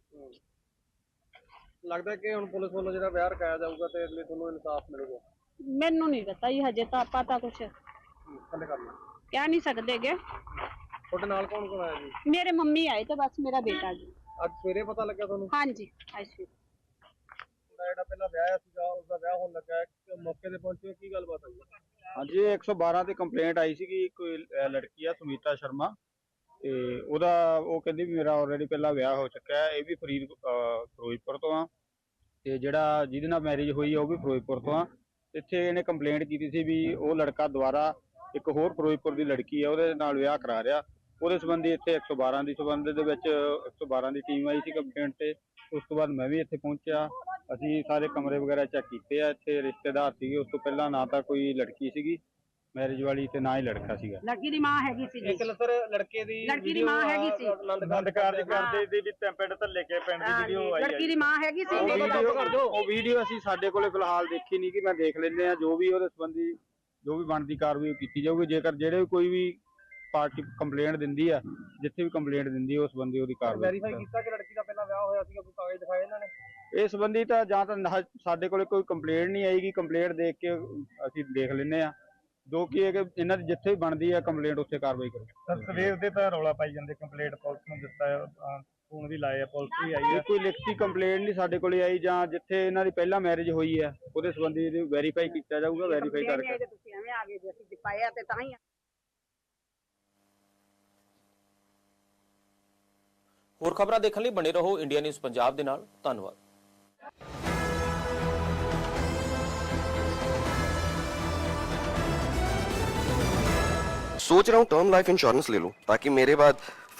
ਲੱਗਦਾ ਕਿ ਹੁਣ ਪੁਲਿਸ ਵੱਲੋਂ ਜਿਹੜਾ ਵਿਆਹ ਰਖਾਇਆ ਜਾਊਗਾ ਤੇ ਅਗਲੇ ਤੁਹਾਨੂੰ ਇਨਸਾਫ ਮਿਲੇਗਾ? ਮੈਨੂੰ ਨਹੀਂ ਪਤਾ ਜੀ ਹਜੇ ਤਾਂ ਆਪਾਂ ਤਾਂ ਕੁਝ ਥੱਲੇ ਕਰ ਲਓ। ਕਹਿ ਨਹੀਂ ਸਕਦੇਗੇ ਤੁਹਾਡੇ ਨਾਲ ਕੌਣ ਕੌਣ ਆਇਆ ਜੀ? ਮੇਰੇ ਮੰਮੀ ਆਏ ਤੇ ਬਸ ਮੇਰਾ ਬੇਟਾ ਜੀ। ਅੱਜ ਸਵੇਰੇ ਪਤਾ ਲੱਗਿਆ ਤੁਹਾਨੂੰ? ਹਾਂਜੀ ਅੱਛਾ ਦਾ ਜਿਹੜਾ ਪਹਿਲਾਂ ਵਿਆਹ ਸੀਗਾ ਉਸ ਦਾ ਵਿਆਹ ਹੋਣ ਲੱਗਾ ਹੈ। ਕਿ ਮੌਕੇ ਤੇ ਪਹੁੰਚੇ ਕੀ ਗੱਲਬਾਤ ਹੋਈ? ਹਾਂਜੀ 112 ਤੇ ਕੰਪਲੇਂਟ ਆਈ ਸੀਗੀ ਕੋਈ ਲੜਕੀ ਆ ਸੁਮੀਤਾ ਸ਼ਰਮਾ। ਤੇ ਉਹਦਾ ਉਹ ਕਹਿੰਦੀ ਵੀ ਮੇਰਾ ਆਲਰੇਡੀ ਪਹਿਲਾਂ ਵਿਆਹ ਹੋ ਚੁੱਕਾ ਹੈ, ਇਹ ਵੀ ਫਰੀਦ, ਅਹ ਫਿਰੋਜ਼ਪੁਰ ਤੋਂ ਆ। ਤੇ ਜਿਹੜਾ ਜਿਹਦੇ ਨਾਲ ਮੈਰਿਜ ਹੋਈ ਆ, ਉਹ ਵੀ ਫਿਰੋਜ਼ਪੁਰ ਤੋਂ ਆ। ਇੱਥੇ ਇਹਨੇ ਕੰਪਲੇਂਟ ਕੀਤੀ ਸੀ ਵੀ ਉਹ ਲੜਕਾ ਦੁਬਾਰਾ ਇੱਕ ਹੋਰ ਫਿਰੋਜ਼ਪੁਰ ਦੀ ਲੜਕੀ ਆ, ਉਹਦੇ ਨਾਲ ਵਿਆਹ ਕਰਾ ਰਿਹਾ। ਉਹਦੇ ਸੰਬੰਧੀ ਇੱਥੇ 112 ਦੀ ਸੰਬੰਧ ਦੇ ਵਿੱਚ 112 ਦੀ ਟੀਮ ਆਈ ਸੀ ਕੰਪਲੇਂਟ ਤੇ। ਉਸ ਤੋਂ ਬਾਅਦ ਮੈਂ ਵੀ ਇੱਥੇ ਪਹੁੰਚਿਆ। ਅਸੀਂ ਸਾਰੇ ਕਮਰੇ ਵਗੈਰਾ ਚੈੱਕ ਕੀਤੇ ਆ, ਇੱਥੇ ਰਿਸ਼ਤੇਦਾਰ ਸੀਗੇ, ਉਸ ਤੋਂ ਪਹਿਲਾਂ ਨਾ ਤਾਂ ਕੋਈ ਲੜਕੀ ਸੀਗੀ। ਮੈਰਿਜ ਵਾਲੀ ਤੇ ਨਾ ਹੀ ਲੜਕਾ ਸੀਗਾ। ਲੜਕੀ ਦੀ ਮਾਂ ਹੈਗੀ ਸੀ ਇੱਕ ਸਰ ਲੜਕੇ ਦੀ ਲੜਕੀ ਦੀ ਮਾਂ ਹੈਗੀ ਸੀ। ਆਨੰਦ ਕਾਰਜ ਕਰਦੇ ਦੀ ਵੀ ਪਿੰਡ ਥੱਲੇ ਕੇ ਪਿੰਡ ਦੀ ਵੀਡੀਓ ਆਈ ਲੜਕੀ ਦੀ ਮਾਂ ਹੈਗੀ ਸੀ ਉਹ। ਵੀਡੀਓ ਉਹ ਵੀਡੀਓ ਅਸੀਂ ਸਾਡੇ ਕੋਲੇ ਫਿਲਹਾਲ ਦੇਖੀ ਨਹੀਂ ਕਿ ਮੈਂ ਦੇਖ ਲੈਂਦੇ ਆ ਜੋ ਵੀ ਉਹਦੇ ਸੰਬੰਧੀ ਜੋ ਵੀ ਬਣਦੀ ਕਾਰਵਾਈ ਕੀਤੀ ਜਾਊਗੀ। ਜੇਕਰ ਜਿਹੜੇ ਵੀ ਕੋਈ ਵੀ ਪਾਰਟੀ ਕੰਪਲੇਂਟ ਦਿੰਦੀ ਆ ਜਿੱਥੇ ਵੀ ਕੰਪਲੇਂਟ ਦਿੰਦੀ ਉਸ ਸੰਬੰਧੀ ਉਹਦੀ ਕਾਰਵਾਈ ਵੈਰੀਫਾਈ ਕੀਤਾ ਕਿ ਲੜਕੀ ਦਾ ਪਹਿਲਾਂ ਵਿਆਹ ਹੋਇਆ ਸੀਗਾ ਕੋਈ ਕਾਗਜ਼ ਦਿਖਾਏ ਇਹਨਾਂ ਨੇ? ਇਸ ਸੰਬੰਧੀ ਤਾਂ ਜਾਂ ਤਾਂ ਸਾਡੇ ਕੋਲੇ ਕੋਈ ਕੰਪਲੇਂਟ ਨਹੀਂ ਆਏਗੀ ਕੰਪਲੇਂਟ ਦੇਖ ਕੇ ਅਸੀਂ ਦੇਖ ਲੈਂਦੇ ਆ ਜੋ ਕਿ ਇਹ ਕਿ ਇਹਨਾਂ ਦੀ ਜਿੱਥੇ ਵੀ ਬਣਦੀ ਆ ਕੰਪਲੇਂਟ ਉੱਥੇ ਕਾਰਵਾਈ ਕਰੋ। ਸਰ ਸਵੇਰ ਦੇ ਤਾਂ ਰੌਲਾ ਪਾਈ ਜਾਂਦੇ ਕੰਪਲੀਟ ਪੁਲਿਸ ਨੂੰ ਦਿੱਤਾ ਫੋਨ ਵੀ ਲਾਏ ਆ ਪੁਲਿਸ ਵੀ ਆਈ ਇਹ ਕੋਈ ਲਿਖਤੀ ਕੰਪਲੇਂਟ ਨਹੀਂ ਸਾਡੇ ਕੋਲੇ ਆਈ ਜਾਂ ਜਿੱਥੇ ਇਹਨਾਂ ਦੀ ਪਹਿਲਾਂ ਮੈਰਿਜ ਹੋਈ ਹੈ ਉਹਦੇ ਸੰਬੰਧੀ ਵੈਰੀਫਾਈ ਕੀਤਾ ਜਾਊਗਾ ਵੈਰੀਫਾਈ ਕਰਕੇ। ਤੁਸੀਂ ਐਵੇਂ ਆ ਗਏ ਜੇ ਅਸੀਂ ਪਾਇਆ ਤੇ ਤਾਂ ਹੀ ਹੋਰ ਖਬਰਾਂ ਦੇਖਣ ਲਈ ਬਣੇ ਰਹੋ ਇੰਡੀਆ ਨਿਊਜ਼ ਪੰਜਾਬ ਦੇ ਨਾਲ। ਧੰਨਵਾਦ। सोच रहा हूँ टर्म लाइफ इंश्योरेंस ले लूं ताकि मेरे बाद